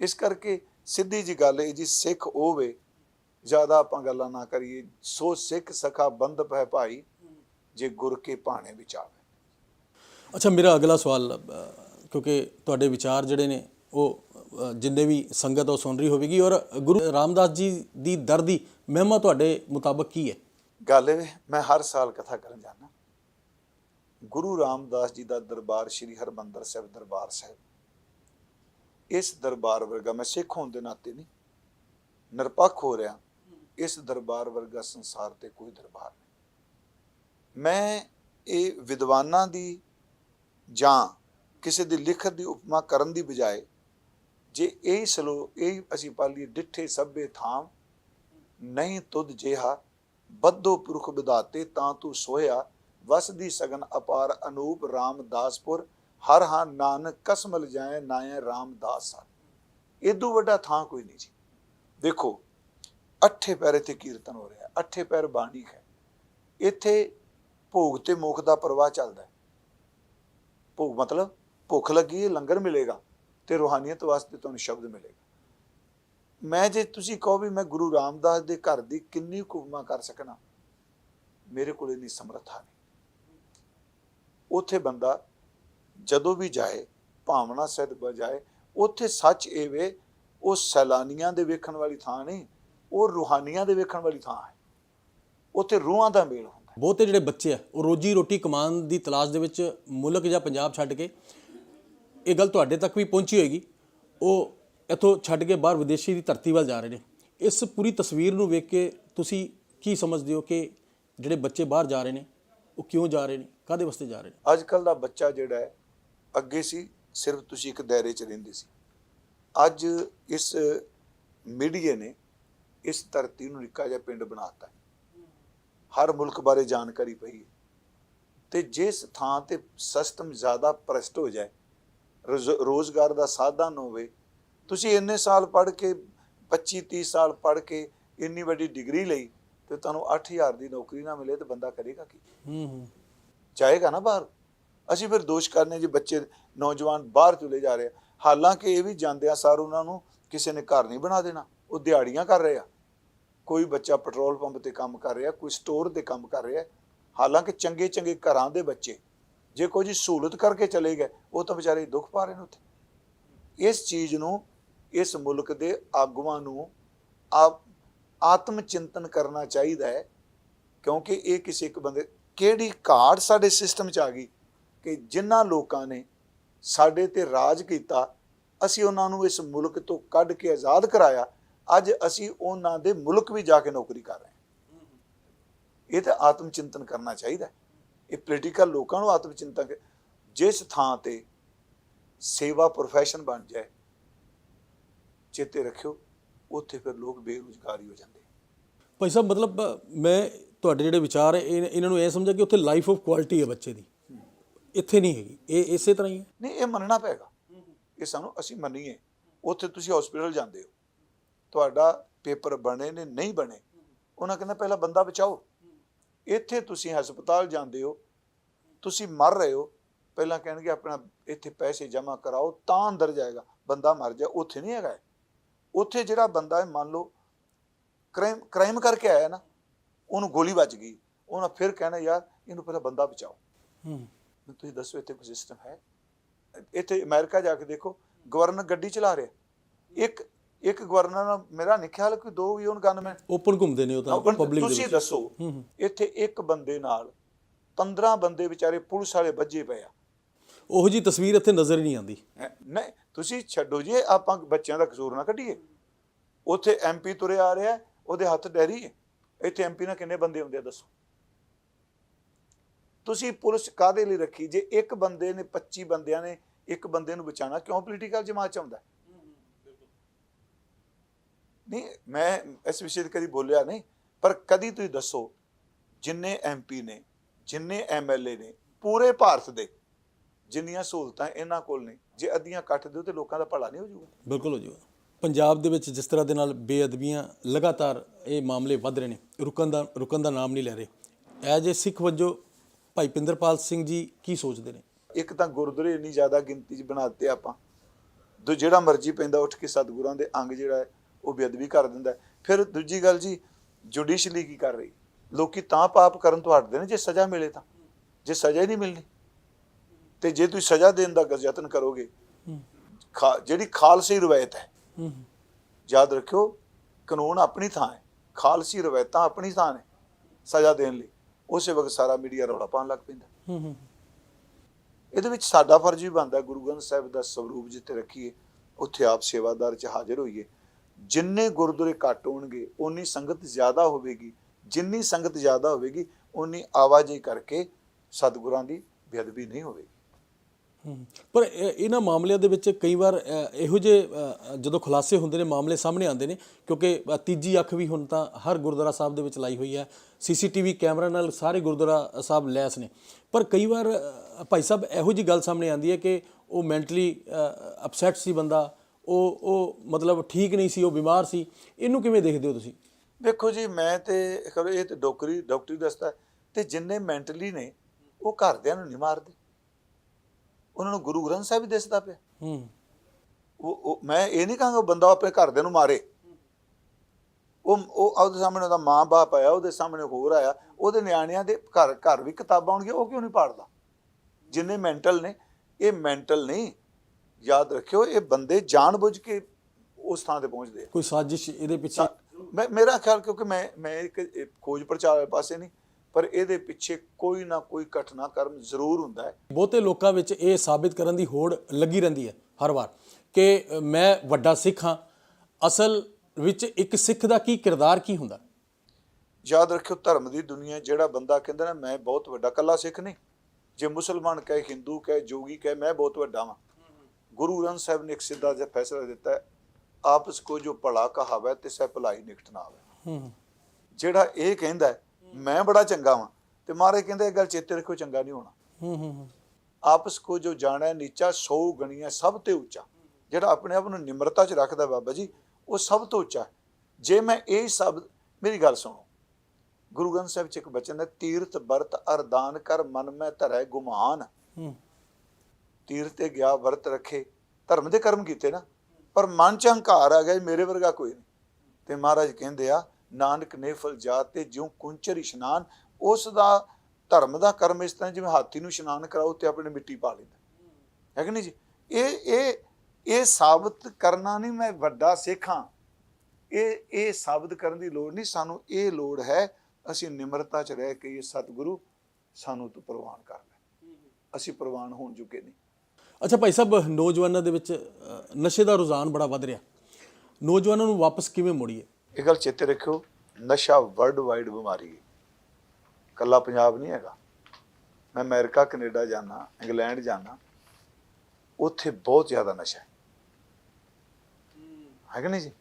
Speaker 1: ਇਸ ਕਰਕੇ ਸਿੱਧੀ ਜੀ ਗੱਲ ਹੈ ਜੀ ਸਿੱਖ ਉਹ ਵੇ ਜ਼ਿਆਦਾ ਆਪਾਂ ਗੱਲਾਂ ਨਾ ਕਰੀਏ ਸੋ ਸਿੱਖ ਸਖਾ ਬੰਦ ਪੈ ਭਾਈ ਜੇ ਗੁਰ ਕੇ ਭਾਣੇ ਵਿੱਚ ਆਵੇ।
Speaker 2: ਅੱਛਾ ਮੇਰਾ ਅਗਲਾ ਸਵਾਲ ਕਿਉਂਕਿ ਤੁਹਾਡੇ ਵਿਚਾਰ ਜਿਹੜੇ ਨੇ ਉਹ ਜਿੰਨੇ ਵੀ ਸੰਗਤ ਉਹ ਸੁਣ ਰਹੀ ਹੋਵੇਗੀ ਔਰ ਗੁਰੂ ਰਾਮਦਾਸ ਜੀ ਦੀ ਦਰ ਦੀ ਮਹਿਮਾ ਤੁਹਾਡੇ ਮੁਤਾਬਕ ਕੀ ਹੈ?
Speaker 1: ਗੱਲ ਇਹ ਮੈਂ ਹਰ ਸਾਲ ਕਥਾ ਕਰਨ ਜਾਂਦਾ। ਗੁਰੂ ਰਾਮਦਾਸ ਜੀ ਦਾ ਦਰਬਾਰ ਸ੍ਰੀ ਹਰਮੰਦਰ ਸਾਹਿਬ ਦਰਬਾਰ ਸਾਹਿਬ। ਇਸ ਦਰਬਾਰ ਵਰਗਾ, ਮੈਂ ਸਿੱਖ ਹੋਣ ਦੇ ਨਾਤੇ ਨਹੀਂ, ਨਿਰਪੱਖ ਹੋ ਰਿਹਾ, ਇਸ ਦਰਬਾਰ ਵਰਗਾ ਸੰਸਾਰ ਤੇ ਕੋਈ ਦਰਬਾਰ ਨਹੀਂ। ਮੈਂ ਇਹ ਵਿਦਵਾਨਾਂ ਦੀ ਜਾਂ ਕਿਸੇ ਦੀ ਲਿਖਤ ਦੀ ਉਪਮਾ ਕਰਨ ਦੀ ਬਜਾਏ, ਜੇ ਇਹ ਸਲੋ, ਇਹ ਅਸੀਂ ਪਾਲੀਏ ਡਿੱਠੇ ਸਭੇ ਥਾਮ ਨਹੀਂ ਤੁਧ ਜਿਹਾ, ਬੱਧੋ ਪੁਰਖ ਵਿਦਾਤੇ ਤਾਂ ਤੂੰ ਸੋਇਆ ਵਸਦੀ ਸਗਨ ਅਪਾਰ ਅਨੂਪ ਰਾਮਦਾਸਪੁਰ ਹਰ ਹਾਂ ਨਾਨਕ ਕਸਮ ਲਜਾਏ ਨਾਏ ਰਾਮਦਾਸ ਇਦੋਂ ਵੱਡਾ ਥਾਂ ਕੋਈ ਨਹੀਂ ਜੀ। ਦੇਖੋ, ਅੱਠੇ ਪੈਰੇ ਤੇ ਕੀਰਤਨ ਹੋ ਰਿਹਾ ਅੱਠੇ ਪੈਰ ਬਾਣੀ ਹੈ। ਇੱਥੇ ਭੋਗ ਤੇ ਮੁਖ ਦਾ ਪ੍ਰਵਾਹ ਚੱਲਦਾ ਹੈ। ਭੋਗ ਮਤਲਬ ਭੁੱਖ ਲੱਗੀ ਹੈ ਲੰਗਰ ਮਿਲੇਗਾ ਤੇ ਰੂਹਾਨੀਅਤ ਵਾਸਤੇ ਤੁਹਾਨੂੰ ਸ਼ਬਦ ਮਿਲੇਗਾ। ਮੈਂ ਜੇ ਤੁਸੀਂ ਕਹੋ ਵੀ ਮੈਂ ਗੁਰੂ ਰਾਮਦਾਸ ਦੇ ਘਰ ਦੀ ਕਿੰਨੀ ਕੁਮਾ ਕਰ ਸਕਣਾ, ਮੇਰੇ ਕੋਲ ਇੰਨੀ ਸਮਰੱਥਾ ਨਹੀਂ। ਉੱਥੇ ਬੰਦਾ ਜਦੋਂ ਵੀ ਜਾਏ ਭਾਵਨਾ ਸਹਿਤ ਬਜਾਏ ਉੱਥੇ ਸੱਚ ਇਹ ਵੇ ਉਹ ਸੈਲਾਨੀਆਂ ਦੇ ਵੇਖਣ ਵਾਲੀ ਥਾਂ ਨਹੀਂ ਉਹ ਰੂਹਾਨੀਆਂ ਦੇ ਵੇਖਣ ਵਾਲੀ ਥਾਂ ਹੈ। ਉੱਥੇ ਰੂਹਾਂ ਦਾ ਮੇਲ ਹੁੰਦਾ
Speaker 2: ਬਹੁਤੇ ਜਿਹੜੇ ਬੱਚੇ ਆ ਉਹ ਰੋਜੀ ਰੋਟੀ ਕਮਾਉਣ ਦੀ ਤਲਾਸ਼ ਦੇ ਵਿੱਚ ਮੁਲਕ ਜਾਂ ਪੰਜਾਬ ਛੱਡ ਕੇ ਇਹ ਗੱਲ ਤੁਹਾਡੇ ਤੱਕ ਵੀ ਪਹੁੰਚੀ ਹੋਏਗੀ। ਉਹ ਇੱਥੋਂ ਛੱਡ ਕੇ ਬਾਹਰ ਵਿਦੇਸ਼ੀ ਦੀ ਧਰਤੀ ਵੱਲ ਜਾ ਰਹੇ ਨੇ। ਇਸ ਪੂਰੀ ਤਸਵੀਰ ਨੂੰ ਵੇਖ ਕੇ ਤੁਸੀਂ ਕੀ ਸਮਝਦੇ ਹੋ ਕਿ ਜਿਹੜੇ ਬੱਚੇ ਬਾਹਰ ਜਾ ਰਹੇ ਨੇ ਉਹ ਕਿਉਂ ਜਾ ਰਹੇ ਨੇ ਕਾਦੇ ਵਾਸਤੇ ਜਾ ਰਹੇ ਨੇ?
Speaker 1: ਅੱਜ ਕੱਲ ਦਾ ਬੱਚਾ ਜਿਹੜਾ ਹੈ ਅੱਗੇ ਸੀ ਸਿਰਫ ਤੁਸੀਂ ਇੱਕ ਦਾਇਰੇ 'ਚ ਰਹਿੰਦੇ ਸੀ। ਅੱਜ ਇਸ ਮੀਡੀਆ ਨੇ ਇਸ ਧਰਤੀ ਨੂੰ ਨਿੱਕਾ ਜਿਹਾ ਪਿੰਡ ਬਣਾਤਾ। ਹਰ ਮੁਲਕ ਬਾਰੇ ਜਾਣਕਾਰੀ ਪਈ ਤੇ ਜਿਸ ਥਾਂ ਤੇ ਸਿਸਟਮ ਜ਼ਿਆਦਾ ਪ੍ਰਸਤ ਹੋ ਜਾਏ ਰੋਜ਼- ਰੋਜ਼ਗਾਰ ਦਾ ਸਾਧਨ ਹੋਵੇ ਤੁਸੀਂ ਇੰਨੇ ਸਾਲ ਪੜ੍ਹ ਕੇ 25 30 ਸਾਲ ਪੜ੍ਹ ਕੇ ਇੰਨੀ ਵੱਡੀ ਡਿਗਰੀ ਲਈ ਤੇ ਤੁਹਾਨੂੰ 8000 ਦੀ ਨੌਕਰੀ ਨਾ ਮਿਲੇ ਤੇ ਬੰਦਾ ਕਰੇਗਾ ਕੀ?
Speaker 2: ਹੂੰ ਹੂੰ।
Speaker 1: ਜਾਏਗਾ ਨਾ ਬਾਹਰ? ਅਸੀਂ ਫਿਰ ਦੋਸ਼ ਕਰਨੇ ਜੀ ਬੱਚੇ ਨੌਜਵਾਨ ਬਾਹਰ ਚਲੇ ਜਾ ਰਹੇ ਆ? ਹਾਲਾਂਕਿ ਇਹ ਵੀ ਜਾਂਦਿਆਂ ਆ ਸਾਰ ਉਹਨਾਂ ਨੂੰ ਕਿਸੇ ਨੇ ਘਰ ਨਹੀਂ ਬਣਾ ਦੇਣਾ, ਉਹ ਦਿਹਾੜੀਆਂ ਕਰ ਰਹੇ ਆ। ਕੋਈ ਬੱਚਾ ਪੈਟਰੋਲ ਪੰਪ ਤੇ ਕੰਮ ਕਰ ਰਿਹਾ, ਕੋਈ ਸਟੋਰ ਤੇ ਕੰਮ ਕਰ ਰਿਹਾ, ਹਾਲਾਂਕਿ ਚੰਗੇ ਚੰਗੇ ਘਰਾਂ ਦੇ ਬੱਚੇ, ਜੇ ਕੋਈ ਜੀ ਸਹੂਲਤ ਕਰਕੇ ਚਲੇ ਗਏ, ਉਹ ਤਾਂ ਵਿਚਾਰੇ ਦੁੱਖ ਪਾ ਰਹੇ ਨੇ ਉੱਥੇ। ਇਸ ਚੀਜ਼ ਨੂੰ, ਇਸ ਮੁਲਕ ਦੇ ਆਗੂਆਂ ਨੂੰ ਆਪ ਆਤਮ ਚਿੰਤਨ ਕਰਨਾ ਚਾਹੀਦਾ ਹੈ, ਕਿਉਂਕਿ ਇਹ ਕਿਸੇ ਇੱਕ ਬੰਦੇ, ਕਿਹੜੀ ਘਾਟ ਸਾਡੇ ਸਿਸਟਮ 'ਚ ਆ ਗਈ? ਕਿ ਜਿਨ੍ਹਾਂ ਲੋਕਾਂ ਨੇ ਸਾਡੇ ਤੇ ਰਾਜ ਕੀਤਾ, ਅਸੀਂ ਉਹਨਾਂ ਨੂੰ ਇਸ ਮੁਲਕ ਤੋਂ ਕੱਢ ਕੇ ਆਜ਼ਾਦ ਕਰਾਇਆ। ਅੱਜ ਅਸੀਂ ਉਹਨਾਂ ਦੇ ਮੁਲਕ ਵੀ ਜਾ ਕੇ ਨੌਕਰੀ ਕਰ ਰਹੇ ਹਾਂ। ਇਹ ਤਾਂ ਆਤਮ ਚਿੰਤਨ ਕਰਨਾ ਚਾਹੀਦਾ। ਇਹ ਪੋਲੀਟੀਕਲ ਲੋਕਾਂ ਨੂੰ ਆਤਮ ਚਿੰਤਨ ਜਿਸ ਥਾਂ ਤੇ ਸੇਵਾ ਪ੍ਰੋਫੈਸ਼ਨ ਬਣ ਜਾਏ, ਚੇਤੇ ਰੱਖਿਓ, ਉੱਥੇ ਫਿਰ ਲੋਕ ਬੇਰੁਜ਼ਗਾਰੀ ਹੋ ਜਾਂਦੇ
Speaker 2: ਭਾਈ ਸਾਹਿਬ, ਮਤਲਬ ਮੈਂ ਤੁਹਾਡੇ ਜਿਹੜੇ ਵਿਚਾਰ ਹੈ ਇਹ- ਇਹਨਾਂ ਨੂੰ ਇਹ ਸਮਝਿਆ ਕਿ ਉੱਥੇ ਲਾਈਫ ਆਫ ਕੁਆਲਿਟੀ ਹੈ ਬੱਚੇ ਦੀ। ਇੱਥੇ ਨਹੀਂ ਹੈਗੀ। ਇਹ ਇਸੇ ਤਰ੍ਹਾਂ ਹੀ ਹੈ।
Speaker 1: ਨਹੀਂ ਇਹ ਮੰਨਣਾ ਪਏਗਾ। ਇਹ ਸਾਨੂੰ ਅਸੀਂ ਮੰਨੀਏ। ਉੱਥੇ ਤੁਸੀਂ ਹਸਪੀਟਲ ਜਾਂਦੇ ਹੋ। ਤੁਹਾਡਾ ਪੇਪਰ ਬਣੇ ਨੇ ਨਹੀਂ ਬਣੇ ਉਹਨਾਂ ਕਹਿੰਦਾ ਪਹਿਲਾਂ ਬੰਦਾ ਬਚਾਓ। ਇੱਥੇ ਤੁਸੀਂ ਹਸਪਤਾਲ ਜਾਂਦੇ ਹੋ ਤੁਸੀਂ ਮਰ ਰਹੇ ਹੋ ਪਹਿਲਾਂ ਕਹਿਣਗੇ ਆਪਣਾ ਇੱਥੇ ਪੈਸੇ ਜਮ੍ਹਾਂ ਕਰਾਓ ਤਾਂ ਅੰਦਰ ਜਾਏਗਾ। ਬੰਦਾ ਮਰ ਜਾ ਉੱਥੇ ਨਹੀਂ ਹੈਗਾ। ਉੱਥੇ ਜਿਹੜਾ ਬੰਦਾ ਹੈ ਮੰਨ ਲਓ ਕ੍ਰਾਈਮ ਕ੍ਰਾਈਮ ਕਰਕੇ ਆਇਆ ਨਾ ਉਹਨੂੰ ਗੋਲੀ ਵੱਜ ਗਈ। ਉਹਨਾਂ ਫਿਰ ਕਹਿਣਾ ਯਾਰ ਇਹਨੂੰ ਪਹਿਲਾਂ ਬੰਦਾ ਬਚਾਓ।
Speaker 2: ਹੂੰ।
Speaker 1: ਹੁਣ ਤੁਸੀਂ ਦੱਸੋ ਇੱਥੇ ਕੋਈ ਸਿਸਟਮ ਹੈ? ਇੱਥੇ ਅਮਰੀਕਾ ਜਾ ਕੇ ਦੇਖੋ ਗਵਰਨਰ ਗੱਡੀ ਚਲਾ ਰਿਹਾ। ਇੱਕ ਇੱਕ ਗਵਰਨਰ ਨਾਲ ਮੇਰਾ ਨਹੀਂ ਖਿਆਲ ਕਿ ਦੋ ਵੀ ਉਹਨ ਗਨਮੈਨ
Speaker 2: ਓਪਨ ਘੁੰਮਦੇ ਨੇ ਉਹ ਤਾਂ ਪਬਲਿਕ ਦੇ
Speaker 1: ਤੁਸੀਂ ਦੱਸੋ ਇੱਥੇ ਇੱਕ ਬੰਦੇ ਨਾਲ 15 ਬੰਦੇ ਵਿਚਾਰੇ ਪੁਲਿਸ ਵਾਲੇ ਵੱਜੇ ਪਏ ਆ।
Speaker 2: ਉਹੋ ਜੀ ਤਸਵੀਰ ਇੱਥੇ ਨਜ਼ਰ ਨਹੀਂ ਆਉਂਦੀ।
Speaker 1: ਨਹੀਂ ਤੁਸੀਂ ਛੱਡੋ ਜੀ ਆਪਾਂ ਬੱਚਿਆਂ ਦਾ ਕਸੂਰ ਨਾ ਕੱਢੀਏ। ਉੱਥੇ ਐਮਪੀ ਤੁਰੇ ਆ ਰਿਹਾ ਉਹਦੇ ਹੱਥ ਡੈਰੀ ਹੈ। ਇੱਥੇ ਐਮਪੀ ਨਾਲ ਕਿੰਨੇ ਬੰਦੇ ਹੁੰਦੇ ਆ ਦੱਸੋ। ਤੁਸੀਂ ਪੁਲਿਸ ਕਾਦੇ ਲਈ ਰੱਖੀ? ਜੇ ਇੱਕ ਬੰਦੇ ਨੇ 25 ਬੰਦਿਆਂ ਨੇ ਇੱਕ ਬੰਦੇ ਨੂੰ ਬਚਾਉਣਾ, ਕਿਉਂ ਪੋਲੀਟੀਕਲ ਜਮਾਤ ਚ ਆਉਂਦਾ? ਨਹੀਂ, ਮੈਂ ਇਸ ਵਿਸ਼ੇ ਤੇ ਕਦੀ ਬੋਲਿਆ ਨਹੀਂ, ਪਰ ਕਦੀ ਤੁਸੀਂ ਦੱਸੋ, ਜਿੰਨੇ ਐਮਪੀ ਨੇ, ਜਿੰਨੇ ਐਮਐਲਏ ਨੇ, ਪੂਰੇ ਭਾਰਤ ਦੇ ਜਿੰਨੀਆਂ ਸਹੂਲਤਾਂ ਇਹਨਾਂ ਕੋਲ ਨੇ, ਜੇ ਅੱਧੀਆਂ ਕੱਟ ਦਿਓ ਤੇ ਲੋਕਾਂ ਦਾ ਭਲਾ ਨਹੀਂ ਹੋ ਜਾਊਗਾ।
Speaker 2: ਬਿਲਕੁਲ ਹੋ ਜਾਊਗਾ। ਪੰਜਾਬ ਦੇ ਵਿੱਚ ਜਿਸ ਤਰ੍ਹਾਂ ਦੇ ਨਾਲ ਬੇਅਦਬੀਆਂ ਲਗਾਤਾਰ ਇਹ ਮਾਮਲੇ ਵੱਧ ਰਹੇ ਨੇ, ਰੁਕਣ ਦਾ ਰੁਕਣ ਦਾ ਨਾਮ ਨਹੀਂ ਲੈ ਰਹੇ। ਐਜ ਏ ਸਿੱਖ ਵਜੋਂ ਭਾਈ ਪਿੰਦਰਪਾਲ ਸਿੰਘ ਜੀ ਕੀ ਸੋਚਦੇ ਨੇ?
Speaker 1: ਇੱਕ ਤਾਂ ਗੁਰਦੁਆਰੇ ਇੰਨੀ ਜ਼ਿਆਦਾ ਗਿਣਤੀ 'ਚ ਬਣਾਤੇ ਆਪਾਂ। ਦੂ ਜਿਹੜਾ ਮਰਜ਼ੀ ਪੈਂਦਾ ਉੱਠ ਕੇ ਸਤਿਗੁਰਾਂ ਦੇ ਅੰਗ ਜਿਹੜਾ ਹੈ ਉਹ ਬੇਅਦਬੀ ਕਰ ਦਿੰਦਾ। ਫਿਰ ਦੂਜੀ ਗੱਲ ਜੀ ਜੁਡੀਸ਼ਲੀ ਕੀ ਕਰ ਰਹੀ? ਲੋਕੀ ਤਾਂ ਪਾਪ ਕਰਨ ਤੋਂ ਹਟਦੇ ਨੇ ਜੇ ਸਜ਼ਾ ਮਿਲੇ ਤਾਂ। ਜੇ ਸਜ਼ਾ ਹੀ ਨਹੀਂ ਮਿਲਣੀ ਤੇ ਜੇ ਤੁਸੀਂ ਸਜ਼ਾ ਦੇਣ ਦਾ ਯਤਨ ਕਰੋਗੇ ਜਿਹੜੀ ਖਾਲਸੀ ਰਵਾਇਤ ਹੂੰ, ਯਾਦ ਰੱਖਿਓ ਕਾਨੂੰਨ ਆਪਣੀ ਥਾਂ ਹੈ। ਖਾਲਸੀ ਰਵਾਇਤਾਂ ਆਪਣੀ ਥਾਂ ਨੇ ਸਜ਼ਾ ਦੇਣ ਲਈ। ਉਸੇ ਵਕਤ ਸਾਰਾ ਮੀਡੀਆ ਰੌਲਾ ਪਾਉਣ ਲੱਗ ਪੈਂਦਾ।
Speaker 2: ਹੂੰ ਹੂੰ।
Speaker 1: ਇਹਦੇ ਵਿੱਚ ਸਾਡਾ ਫਰਜ਼ ਵੀ ਬਣਦਾ ਗੁਰੂ ਗ੍ਰੰਥ ਸਾਹਿਬ ਦਾ ਸਰੂਪ ਜਿੱਥੇ ਰੱਖੀਏ ਉੱਥੇ ਆਪ ਸੇਵਾਦਾਰ ਚ ਹਾਜ਼ਰ ਹੋਈਏ। ਜਿੰਨੇ ਗੁਰਦੁਆਰੇ ਘੱਟ ਹੋਣਗੇ ਓਨੀ ਸੰਗਤ ਜ਼ਿਆਦਾ ਹੋਵੇਗੀ। ਜਿੰਨੀ ਸੰਗਤ ਜ਼ਿਆਦਾ ਹੋਵੇਗੀ ਓਨੀ ਆਵਾਜਾਈ ਕਰਕੇ ਸਤਿਗੁਰਾਂ ਦੀ ਬੇਅਦਬੀ ਨਹੀਂ ਹੋਵੇਗੀ।
Speaker 2: ਪਰ ਇਹਨਾਂ ਮਾਮਲਿਆਂ ਦੇ ਵਿੱਚ ਕਈ ਵਾਰ ਇਹੋ ਜਿਹੇ ਜਦੋਂ ਖੁਲਾਸੇ ਹੁੰਦੇ ਨੇ ਮਾਮਲੇ ਸਾਹਮਣੇ ਆਉਂਦੇ ਨੇ ਕਿਉਂਕਿ ਤੀਜੀ ਅੱਖ ਵੀ ਹੁਣ ਤਾਂ ਹਰ ਗੁਰਦੁਆਰਾ ਸਾਹਿਬ ਦੇ ਵਿੱਚ ਲਾਈ ਹੋਈ ਹੈ। ਸੀਸੀਟੀਵੀ ਕੈਮਰਾ ਨਾਲ ਸਾਰੇ ਗੁਰਦੁਆਰਾ ਸਾਹਿਬ ਲੈਸ ਨੇ। ਪਰ ਕਈ ਵਾਰ ਭਾਈ ਸਾਹਿਬ ਇਹੋ ਜੀ ਗੱਲ ਸਾਹਮਣੇ ਆਉਂਦੀ ਹੈ ਕਿ ਉਹ ਮੈਂਟਲੀ ਅਪਸੈਟ ਸੀ ਬੰਦਾ ਉਹ ਉਹ ਮਤਲਬ ਠੀਕ ਨਹੀਂ ਸੀ ਉਹ ਬਿਮਾਰ ਸੀ। ਇਹਨੂੰ ਕਿਵੇਂ ਦੇਖਦੇ ਹੋ ਤੁਸੀਂ?
Speaker 1: ਦੇਖੋ ਜੀ ਮੈਂ ਤੇ ਇਹ ਤੇ ਡਾਕਟਰੀ ਡਾਕਟਰੀ ਦੱਸਦਾ ਹੈ, ਤੇ ਜਿੰਨੇ ਮੈਂਟਲੀ ਨੇ ਉਹ ਘਰਦਿਆਂ ਨੂੰ ਨਹੀਂ ਮਾਰਦੇ। ਉਹਨਾਂ ਨੂੰ ਗੁਰੂ ਗ੍ਰੰਥ ਸਾਹਿਬ ਹੀ ਦਿਸਦਾ ਪਿਆ।
Speaker 2: ਹੂੰ।
Speaker 1: ਉਹ ਉਹ ਮੈਂ ਇਹ ਨਹੀਂ ਕਹਾਂਗਾ ਬੰਦਾ ਆਪਣੇ ਘਰਦਿਆਂ ਨੂੰ ਮਾਰੇ। ਉਹ ਉਹ ਉਹਦੇ ਸਾਹਮਣੇ ਉਹਦਾ ਮਾਂ-ਬਾਪ ਆਇਆ ਉਹਦੇ ਸਾਹਮਣੇ ਹੋਰ ਆਇਆ। ਉਹਦੇ ਨਿਆਣਿਆਂ ਦੇ ਘਰ ਘਰ ਵੀ ਕਿਤਾਬਾਂ ਆਉਣਗੀਆਂ ਉਹ ਕਿਉਂ ਨਹੀਂ ਪੜਦਾ ਜਿੰਨੇ ਮੈਂਟਲ ਨੇ ਇਹ ਮੈਂਟਲ ਨਹੀਂ। ਯਾਦ ਰੱਖਿਓ ਇਹ ਬੰਦੇ ਜਾਣਬੁੱਝ ਕੇ ਉਸ ਥਾਂ ਤੇ ਪਹੁੰਚਦੇ ਆ।
Speaker 2: ਕੋਈ ਸਾਜ਼ਿਸ਼ ਇਹਦੇ ਪਿੱਛੇ?
Speaker 1: ਮੈਂ ਮੇਰਾ ਖਿਆਲ ਕਿਉਂਕਿ ਮੈਂ ਮੈਂ ਇੱਕ ਖੋਜ ਪ੍ਰਚਾਰ ਪਾਸੇ ਨਹੀਂ। ਪਰ ਇਹਦੇ ਪਿੱਛੇ ਕੋਈ ਨਾ ਕੋਈ ਘਟਨਾਕ੍ਰਮ ਜ਼ਰੂਰ ਹੁੰਦਾ ਹੈ।
Speaker 2: ਬਹੁਤੇ ਲੋਕਾਂ ਵਿੱਚ ਇਹ ਸਾਬਿਤ ਕਰਨ ਦੀ ਹੋੜ ਲੱਗੀ ਰਹਿੰਦੀ ਹੈ ਹਰ ਵਾਰ ਕਿ ਮੈਂ ਵੱਡਾ ਸਿੱਖ ਹਾਂ। ਅਸਲ ਵਿੱਚ ਇੱਕ ਸਿੱਖ ਦਾ ਕੀ ਕਿਰਦਾਰ ਕੀ ਹੁੰਦਾ?
Speaker 1: ਯਾਦ ਰੱਖਿਓ ਧਰਮ ਦੀ ਦੁਨੀਆ ਜਿਹੜਾ ਬੰਦਾ ਕਹਿੰਦਾ ਨਾ ਮੈਂ ਬਹੁਤ ਵੱਡਾ ਕੱਲਾ ਸਿੱਖ ਨਹੀਂ। ਜੇ ਮੁਸਲਮਾਨ ਕਹੇ ਹਿੰਦੂ ਕਹੇ ਜੋਗੀ ਕਹੇ ਮੈਂ ਬਹੁਤ ਵੱਡਾ ਵਾਂ। ਗੁਰੂ ਗ੍ਰੰਥ ਸਾਹਿਬ ਨੇ ਇੱਕ ਸਿੱਧਾ ਜਿਹਾ ਫੈਸਲਾ ਦਿੱਤਾ ਹੈ ਆਪਸ ਕੋ ਜੋ ਭਲਾ ਕਹਾਵੇ ਤੇ ਸਹਿ ਭਲਾਈ ਨਿਕਟ ਨਾ ਆਵੇ
Speaker 2: ਹੂੰ।
Speaker 1: ਜਿਹੜਾ ਇਹ ਕਹਿੰਦਾ ਹੈ, ਮੈਂ ਬੜਾ ਚੰਗਾ ਵਾਂ ਤੇ ਮਾਰੇ ਕਹਿੰਦੇ ਇਹ ਗੱਲ ਚੇਤੇ ਰੱਖੋ ਚੰਗਾ ਨਹੀਂ ਹੋਣਾ।
Speaker 2: ਹੂੰ ਹੂੰ ਹੂੰ।
Speaker 1: ਆਪਸ ਕੋ ਜੋ ਜਾਣੈ ਨੀਚਾ ਸੌ ਗਣੀਆਂ ਸਭ ਤੇ ਉੱਚਾ। ਜਿਹੜਾ ਆਪਣੇ ਆਪ ਨੂੰ ਨਿਮਰਤਾ 'ਚ ਰੱਖਦਾ ਬਾਬਾ ਜੀ ਉਹ ਸਭ ਤੋਂ ਉੱਚਾ ਜੇ ਮੈਂ ਇਹ ਸਭ ਮੇਰੀ ਗੱਲ ਸੁਣੋ। ਗੁਰੂ ਗ੍ਰੰਥ ਸਾਹਿਬ 'ਚ ਇੱਕ ਬਚਨ ਹੈ ਤੀਰਥ ਵਰਤ ਅਰਦਾਨ ਕਰ ਮਨ ਮੈਂ ਧਰੈ ਗੁਮਾਨ। ਤੀਰਥ ਤੇ ਗਿਆ ਵਰਤ ਰੱਖੇ। ਧਰਮ ਦੇ ਕਰਮ ਕੀਤੇ ਨਾ। ਪਰ ਮਨ 'ਚ ਹੰਕਾਰ ਆ ਗਿਆ ਮੇਰੇ ਵਰਗਾ ਕੋਈ ਨਹੀਂ। ਤੇ ਮਹਾਰਾਜ ਕਹਿੰਦੇ ਆ ਨਾਨਕ ਨੇ ਫਲਜਾਤ ਤੇ ਜਿਉ ਕੁੰਚਰ ਇਸ਼ਨਾਨ, ਉਸ ਦਾ ਧਰਮ ਦਾ ਕਰਮ ਇਸ ਤਰ੍ਹਾਂ ਜਿਵੇਂ ਹਾਥੀ ਨੂੰ ਇਸ਼ਨਾਨ ਕਰਾਓ ਤੇ ਆਪਣੇ ਮਿੱਟੀ ਪਾ ਲੈਂਦਾ। ਹੈ ਕਿ ਨਹੀਂ ਜੀ? ਇਹ ਇਹ ਇਹ ਸਾਬਤ ਕਰਨਾ ਨਹੀਂ ਮੈਂ ਵੱਡਾ ਸਿੱਖ। ਹਾਂ ਇਹ ਇਹ ਸਾਬਤ ਕਰਨ ਦੀ ਲੋੜ ਨਹੀਂ, ਸਾਨੂੰ ਇਹ ਲੋੜ ਹੈ, ਅਸੀਂ ਨਿਮਰਤਾ 'ਚ ਰਹਿ ਕੇ ਇਹ ਸਤਿਗੁਰੂ ਸਾਨੂੰ ਤੂੰ ਪ੍ਰਵਾਨ ਕਰ ਲੈ। ਅਸੀਂ ਪ੍ਰਵਾਨ ਹੋਣ ਚੁੱਕੇ ਨਹੀਂ।
Speaker 2: ਅੱਛਾ ਭਾਈ ਸਾਹਿਬ, ਨੌਜਵਾਨਾਂ ਦੇ ਵਿੱਚ ਨਸ਼ੇ ਦਾ ਰੁਝਾਨ ਬੜਾ ਵੱਧ ਰਿਹਾ। ਨੌਜਵਾਨਾਂ ਨੂੰ ਵਾਪਸ ਕਿਵੇਂ ਮੋੜੀਏ?
Speaker 1: ਇਹ ਗੱਲ ਚੇਤੇ ਰੱਖਿਓ, ਨਸ਼ਾ ਵਰਲਡ ਵਾਈਡ ਬਿਮਾਰੀ ਹੈ। ਕੱਲਾ ਪੰਜਾਬ ਨਹੀਂ ਹੈਗਾ। ਮੈਂ ਅਮਰੀਕਾ, ਕੈਨੇਡਾ ਜਾਣਾ ਇੰਗਲੈਂਡ ਜਾਣਾ ਉੱਥੇ ਬਹੁਤ ਜ਼ਿਆਦਾ ਨਸ਼ਾ ਹੈ। ਹੈ ਕਿ ਨਹੀਂ ਜੀ?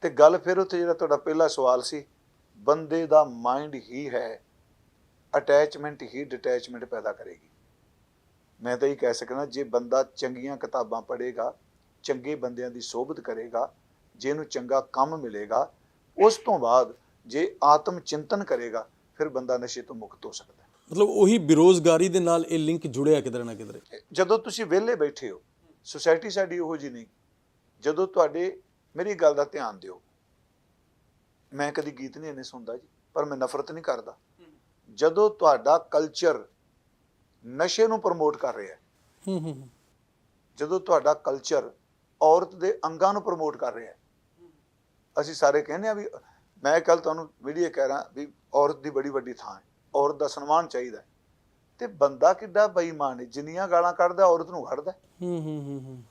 Speaker 1: ਤੇ ਗੱਲ ਫਿਰ ਉੱਥੇ ਜਿਹੜਾ ਤੁਹਾਡਾ ਪਹਿਲਾ ਸਵਾਲ ਸੀ, ਬੰਦੇ ਦਾ ਮਾਈਂਡ ਹੀ ਹੈ ਅਟੈਚਮੈਂਟ ਹੀ ਡਿਟੈਚਮੈਂਟ ਪੈਦਾ ਕਰੇਗੀ। ਮੈਂ ਤਾਂ ਇਹ ਕਹਿ ਸਕਦਾ, ਜੇ ਬੰਦਾ ਚੰਗੀਆਂ ਕਿਤਾਬਾਂ ਪੜ੍ਹੇਗਾ, ਚੰਗੇ ਬੰਦਿਆਂ ਦੀ ਸੋਭਤ ਕਰੇਗਾ, ਜੇ ਇਹਨੂੰ ਚੰਗਾ ਕੰਮ ਮਿਲੇਗਾ ਉਸ ਤੋਂ ਬਾਅਦ ਜੇ ਆਤਮ ਚਿੰਤਨ ਕਰੇਗਾ ਫਿਰ ਬੰਦਾ ਨਸ਼ੇ ਤੋਂ ਮੁਕਤ ਹੋ ਸਕਦਾ
Speaker 2: ਮਤਲਬ ਉਹੀ ਬੇਰੋਜ਼ਗਾਰੀ ਦੇ ਨਾਲ ਇਹ ਲਿੰਕ ਜੁੜਿਆ ਕਿਧਰੇ ਨਾ ਕਿਧਰੇ?
Speaker 1: ਜਦੋਂ ਤੁਸੀਂ ਵਿਹਲੇ ਬੈਠੇ ਹੋ ਸੁਸਾਇਟੀ ਸਾਡੀ ਉਹੋ ਜੀ ਨਹੀਂ। ਜਦੋਂ ਤੁਹਾਡੇ ਮੇਰੀ ਗੱਲ ਦਾ ਧਿਆਨ ਦਿਓ। ਮੈਂ ਕਦੀ ਗੀਤ ਨਹੀਂ ਇੰਨੇ ਸੁਣਦਾ ਜੀ ਪਰ ਮੈਂ ਨਫ਼ਰਤ ਨਹੀਂ ਕਰਦਾ। ਜਦੋਂ ਤੁਹਾਡਾ ਕਲਚਰ ਨਸ਼ੇ ਨੂੰ ਪ੍ਰਮੋਟ ਕਰ ਰਿਹਾ ਹੈ
Speaker 2: ਹੂੰ ਹੂੰ ਹੂੰ।
Speaker 1: ਜਦੋਂ ਤੁਹਾਡਾ ਕਲਚਰ ਔਰਤ ਦੇ ਅੰਗਾਂ ਨੂੰ ਪ੍ਰਮੋਟ ਕਰ ਰਿਹਾ ਹੈ ਅਸੀਂ ਸਾਰੇ ਕਹਿੰਦੇ ਆ ਵੀ ਮੈਂ ਕੱਲ ਤੁਹਾਨੂੰ ਵੀਡੀਓ ਕਹਿ ਰਹਾ ਵੀ ਔਰਤ ਦੀ ਬੜੀ ਵੱਡੀ ਥਾਂ ਹੈ। ਔਰਤ ਦਾ ਸਨਮਾਨ ਚਾਹੀਦਾ। ਤੇ ਬੰਦਾ ਕਿੱਡਾ ਬੇਈਮਾਨ ਹੈ ਜਿੰਨੀਆਂ ਗਾਲਾਂ ਕੱਢਦਾ ਔਰਤ ਨੂੰ ਕੱਢਦਾ ਹੈ।
Speaker 2: ਹੂੰ ਹੂੰ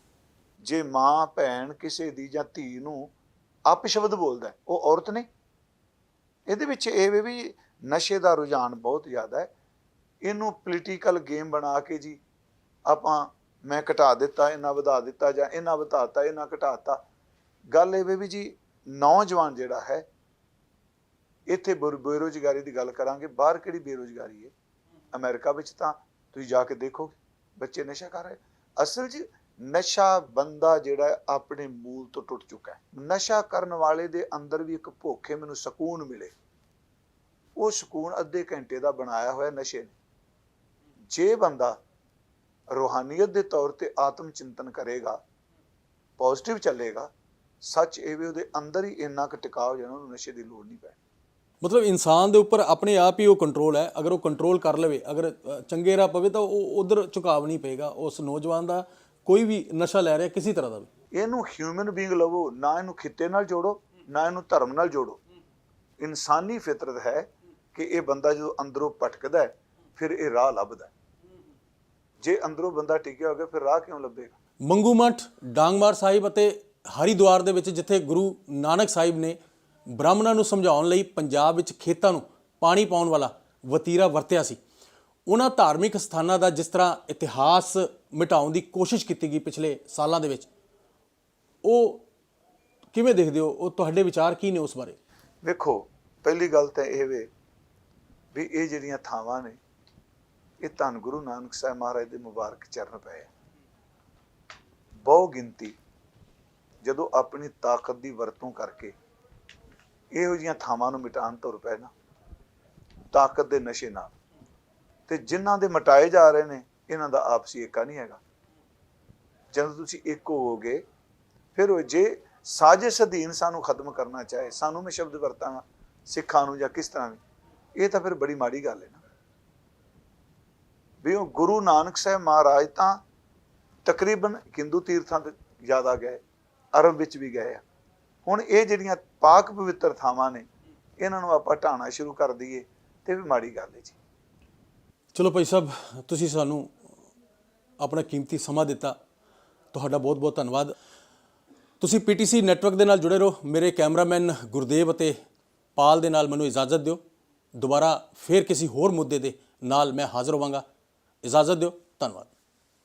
Speaker 1: ਜੇ ਮਾਂ ਭੈਣ ਕਿਸੇ ਦੀ ਜਾਂ ਧੀ ਨੂੰ ਅਪਸ਼ਬਦ ਬੋਲਦਾ ਉਹ ਔਰਤ ਨਹੀਂ। ਇਹਦੇ ਵਿੱਚ ਇਹ ਵੇ ਨਸ਼ੇ ਦਾ ਰੁਝਾਨ ਬਹੁਤ ਜ਼ਿਆਦਾ ਹੈ। ਇਹਨੂੰ ਪੋਲੀਟੀਕਲ ਗੇਮ ਬਣਾ ਕੇ ਜੀ ਆਪਾਂ ਮੈਂ ਘਟਾ ਦਿੱਤਾ ਇਹਨਾਂ ਵਧਾ ਦਿੱਤਾ ਜਾਂ ਇਹਨਾਂ ਵਧਾਤਾ ਇਹਨਾਂ ਘਟਾਤਾ। ਗੱਲ ਇਹ ਵੀ ਜੀ ਨੌਜਵਾਨ ਜਿਹੜਾ ਹੈ, ਇੱਥੇ ਬੇਰੁ- ਬੇਰੁਜ਼ਗਾਰੀ ਦੀ ਗੱਲ ਕਰਾਂਗੇ, ਬਾਹਰ ਕਿਹੜੀ ਬੇਰੁਜ਼ਗਾਰੀ ਹੈ? ਅਮਰੀਕਾ ਵਿੱਚ ਤਾਂ ਤੁਸੀਂ ਜਾ ਕੇ ਦੇਖੋਗੇ, ਬੱਚੇ ਨਸ਼ਾ ਕਰ ਰਹੇ। ਅਸਲ 'ਚ ਨਸ਼ਾ ਬੰਦਾ ਜਿਹੜਾ ਆਪਣੇ ਮੂਲ ਤੋਂ ਟੁੱਟ ਚੁੱਕਾ ਹੈ। ਨਸ਼ਾ ਕਰਨ ਵਾਲੇ ਦੇ ਅੰਦਰ ਵੀ ਇੱਕ ਭੁੱਖੇ ਮੈਨੂੰ ਸਕੂਨ ਮਿਲੇ। ਉਹ ਸਕੂਨ ਅੱਧੇ ਘੰਟੇ ਦਾ ਬਣਾਇਆ ਹੋਇਆ ਨਸ਼ੇ ਨੇ। ਜੇ ਬੰਦਾ ਰੋਹਾਨੀਅਤ ਦੇ ਤੌਰ ਤੇ ਆਤਮ ਚਿੰਤਨ ਕਰੇਗਾ ਪੋਜ਼ਿਟਿਵ ਚੱਲੇਗਾ ਸੱਚ ਇਹ ਵੀ ਉਹਦੇ ਅੰਦਰ ਹੀ ਇੰਨਾ ਕੁ ਟਿਕਾਅ ਹੋ ਜਾਣਾ ਉਹਨੂੰ ਨਸ਼ੇ ਦੀ ਲੋੜ ਨਹੀਂ ਪੈਣੀ।
Speaker 2: ਮਤਲਬ ਇਨਸਾਨ ਦੇ ਉੱਪਰ ਆਪਣੇ ਆਪ ਹੀ ਉਹ ਕੰਟਰੋਲ ਹੈ। ਅਗਰ ਉਹ ਕੰਟਰੋਲ ਕਰ ਲਵੇ ਅਗਰ ਚੰਗੇ ਰਾਹ ਪਵੇ ਤਾਂ ਉਹ ਉਧਰ ਝੁਕਾਵ ਨਹੀਂ ਪਏਗਾ। ਉਸ ਨੌਜਵਾਨ ਦਾ ਕੋਈ ਵੀ ਨਸ਼ਾ ਲੈ ਰਿਹਾ ਕਿਸੇ ਤਰ੍ਹਾਂ ਦਾ ਵੀ।
Speaker 1: ਇਹਨੂੰ ਹਿਊਮਨ ਬੀਇੰਗ ਲਵੋ ਨਾ ਇਹਨੂੰ ਖਿੱਤੇ ਨਾਲ ਜੋੜੋ ਨਾ ਇਹਨੂੰ ਧਰਮ ਨਾਲ ਜੋੜੋ। ਇਨਸਾਨੀ ਫਿਤਰਤ ਹੈ ਕਿ ਇਹ ਬੰਦਾ ਜਦੋਂ ਅੰਦਰੋਂ ਭਟਕਦਾ ਫਿਰ ਇਹ ਰਾਹ ਲੱਭਦਾ ਜੇ ਅੰਦਰੋਂ ਬੰਦਾ ਟਿਕਿਆ ਹੋਗਾ ਫਿਰ ਰਾਹ ਕਿਉਂ ਲੱਭੇਗਾ?
Speaker 2: ਮੰਗੂ ਮਠ ਡਾਂਗਮਾਰ ਸਾਹਿਬ ਅਤੇ ਹਰਿਦੁਆਰ ਦੇ ਵਿੱਚ ਜਿੱਥੇ ਗੁਰੂ ਨਾਨਕ ਸਾਹਿਬ ਨੇ ਬ੍ਰਾਹਮਣਾਂ ਨੂੰ ਸਮਝਾਉਣ ਲਈ ਪੰਜਾਬ ਵਿੱਚ ਖੇਤਾਂ ਨੂੰ ਪਾਣੀ ਪਾਉਣ ਵਾਲਾ ਵਤੀਰਾ ਵਰਤਿਆ ਸੀ। ਉਹਨਾਂ ਧਾਰਮਿਕ ਸਥਾਨਾਂ ਦਾ ਜਿਸ ਤਰ੍ਹਾਂ ਇਤਿਹਾਸ ਮਿਟਾਉਣ ਦੀ ਕੋਸ਼ਿਸ਼ ਕੀਤੀ ਗਈ ਪਿਛਲੇ ਸਾਲਾਂ ਦੇ ਵਿੱਚ, ਉਹ ਕਿਵੇਂ ਦੇਖਦੇ ਹੋ? ਉਹ ਤੁਹਾਡੇ ਵਿਚਾਰ ਕੀ ਨੇ ਉਸ ਬਾਰੇ?
Speaker 1: ਵੇਖੋ ਪਹਿਲੀ ਗੱਲ ਤਾਂ ਇਹ ਵੇ ਵੀ ਇਹ ਜਿਹੜੀਆਂ ਥਾਵਾਂ ਨੇ, ਇਹ ਧੰਨ ਗੁਰੂ ਨਾਨਕ ਸਾਹਿਬ ਮਹਾਰਾਜ ਦੇ ਮੁਬਾਰਕ ਚਰਨ ਪਏ ਆ। ਬਹੁ ਗਿਣਤੀ ਜਦੋਂ ਆਪਣੀ ਤਾਕਤ ਦੀ ਵਰਤੋਂ ਕਰਕੇ ਇਹੋ ਜਿਹੀਆਂ ਥਾਵਾਂ ਨੂੰ ਮਿਟਾਉਣ ਤੁਰ ਪਏ ਨਾ, ਤਾਕਤ ਦੇ ਨਸ਼ੇ ਨਾਲ। ਤੇ ਜਿਨ੍ਹਾਂ ਦੇ ਮਟਾਏ ਜਾ ਰਹੇ ਨੇ, ਇਹਨਾਂ ਦਾ ਆਪਸੀ ਏਕਾ ਨਹੀਂ ਹੈਗਾ। ਜਦੋਂ ਤੁਸੀਂ ਇੱਕ ਹੋਵੋਗੇ, ਫਿਰ ਉਹ ਜੇ ਸਾਜ਼ਿਸ਼ ਅਧੀਨ ਸਾਨੂੰ ਖਤਮ ਕਰਨਾ ਚਾਹੇ, ਸਾਨੂੰ ਮੈਂ ਸ਼ਬਦ ਵਰਤਾਂਗਾ, ਸਿੱਖਾਂ ਨੂੰ ਜਾਂ ਕਿਸ ਤਰ੍ਹਾਂ ਵੀ, ਇਹ ਤਾਂ ਫਿਰ ਬੜੀ ਮਾੜੀ ਗੱਲ ਹੈ ਨਾ। ਵੀ ਉਹ ਗੁਰੂ ਨਾਨਕ ਸਾਹਿਬ ਮਹਾਰਾਜ ਤਾਂ ਤਕਰੀਬਨ ਹਿੰਦੂ ਤੀਰਥਾਂ ਤੇ ਜ਼ਿਆਦਾ ਗਏ ਅਰਬ ਵਿੱਚ ਵੀ ਗਏ ਆ। ਹੁਣ ਇਹ ਜਿਹੜੀਆਂ ਪਾਕ ਪਵਿੱਤਰ ਥਾਵਾਂ ਨੇ, ਇਹਨਾਂ ਨੂੰ ਆਪਾਂ ਢਾਣਾ ਸ਼ੁਰੂ ਕਰ ਦਈਏ ਤੇ ਵੀ ਮਾੜੀ ਗੱਲ ਹੈ ਜੀ।
Speaker 2: ਚਲੋ ਭਾਈ ਸਾਹਿਬ, ਤੁਸੀਂ ਸਾਨੂੰ ਆਪਣਾ ਕੀਮਤੀ ਸਮਾਂ ਦਿੱਤਾ। ਤੁਹਾਡਾ ਬਹੁਤ ਬਹੁਤ ਧੰਨਵਾਦ। ਤੁਸੀਂ ਪੀਟੀਸੀ ਨੈਟਵਰਕ ਦੇ ਨਾਲ ਜੁੜੇ ਰਹੋ। ਮੇਰੇ ਕੈਮਰਾਮੈਨ ਗੁਰਦੇਵ ਅਤੇ ਪਾਲ ਦੇ ਨਾਲ ਮੈਨੂੰ ਇਜਾਜ਼ਤ ਦਿਓ। ਦੁਬਾਰਾ ਫੇਰ ਕਿਸੇ ਹੋਰ ਮੁੱਦੇ ਦੇ ਨਾਲ ਮੈਂ ਹਾਜ਼ਰ ਹੋਵਾਂਗਾ। ਇਜਾਜ਼ਤ ਦਿਓ। ਧੰਨਵਾਦ।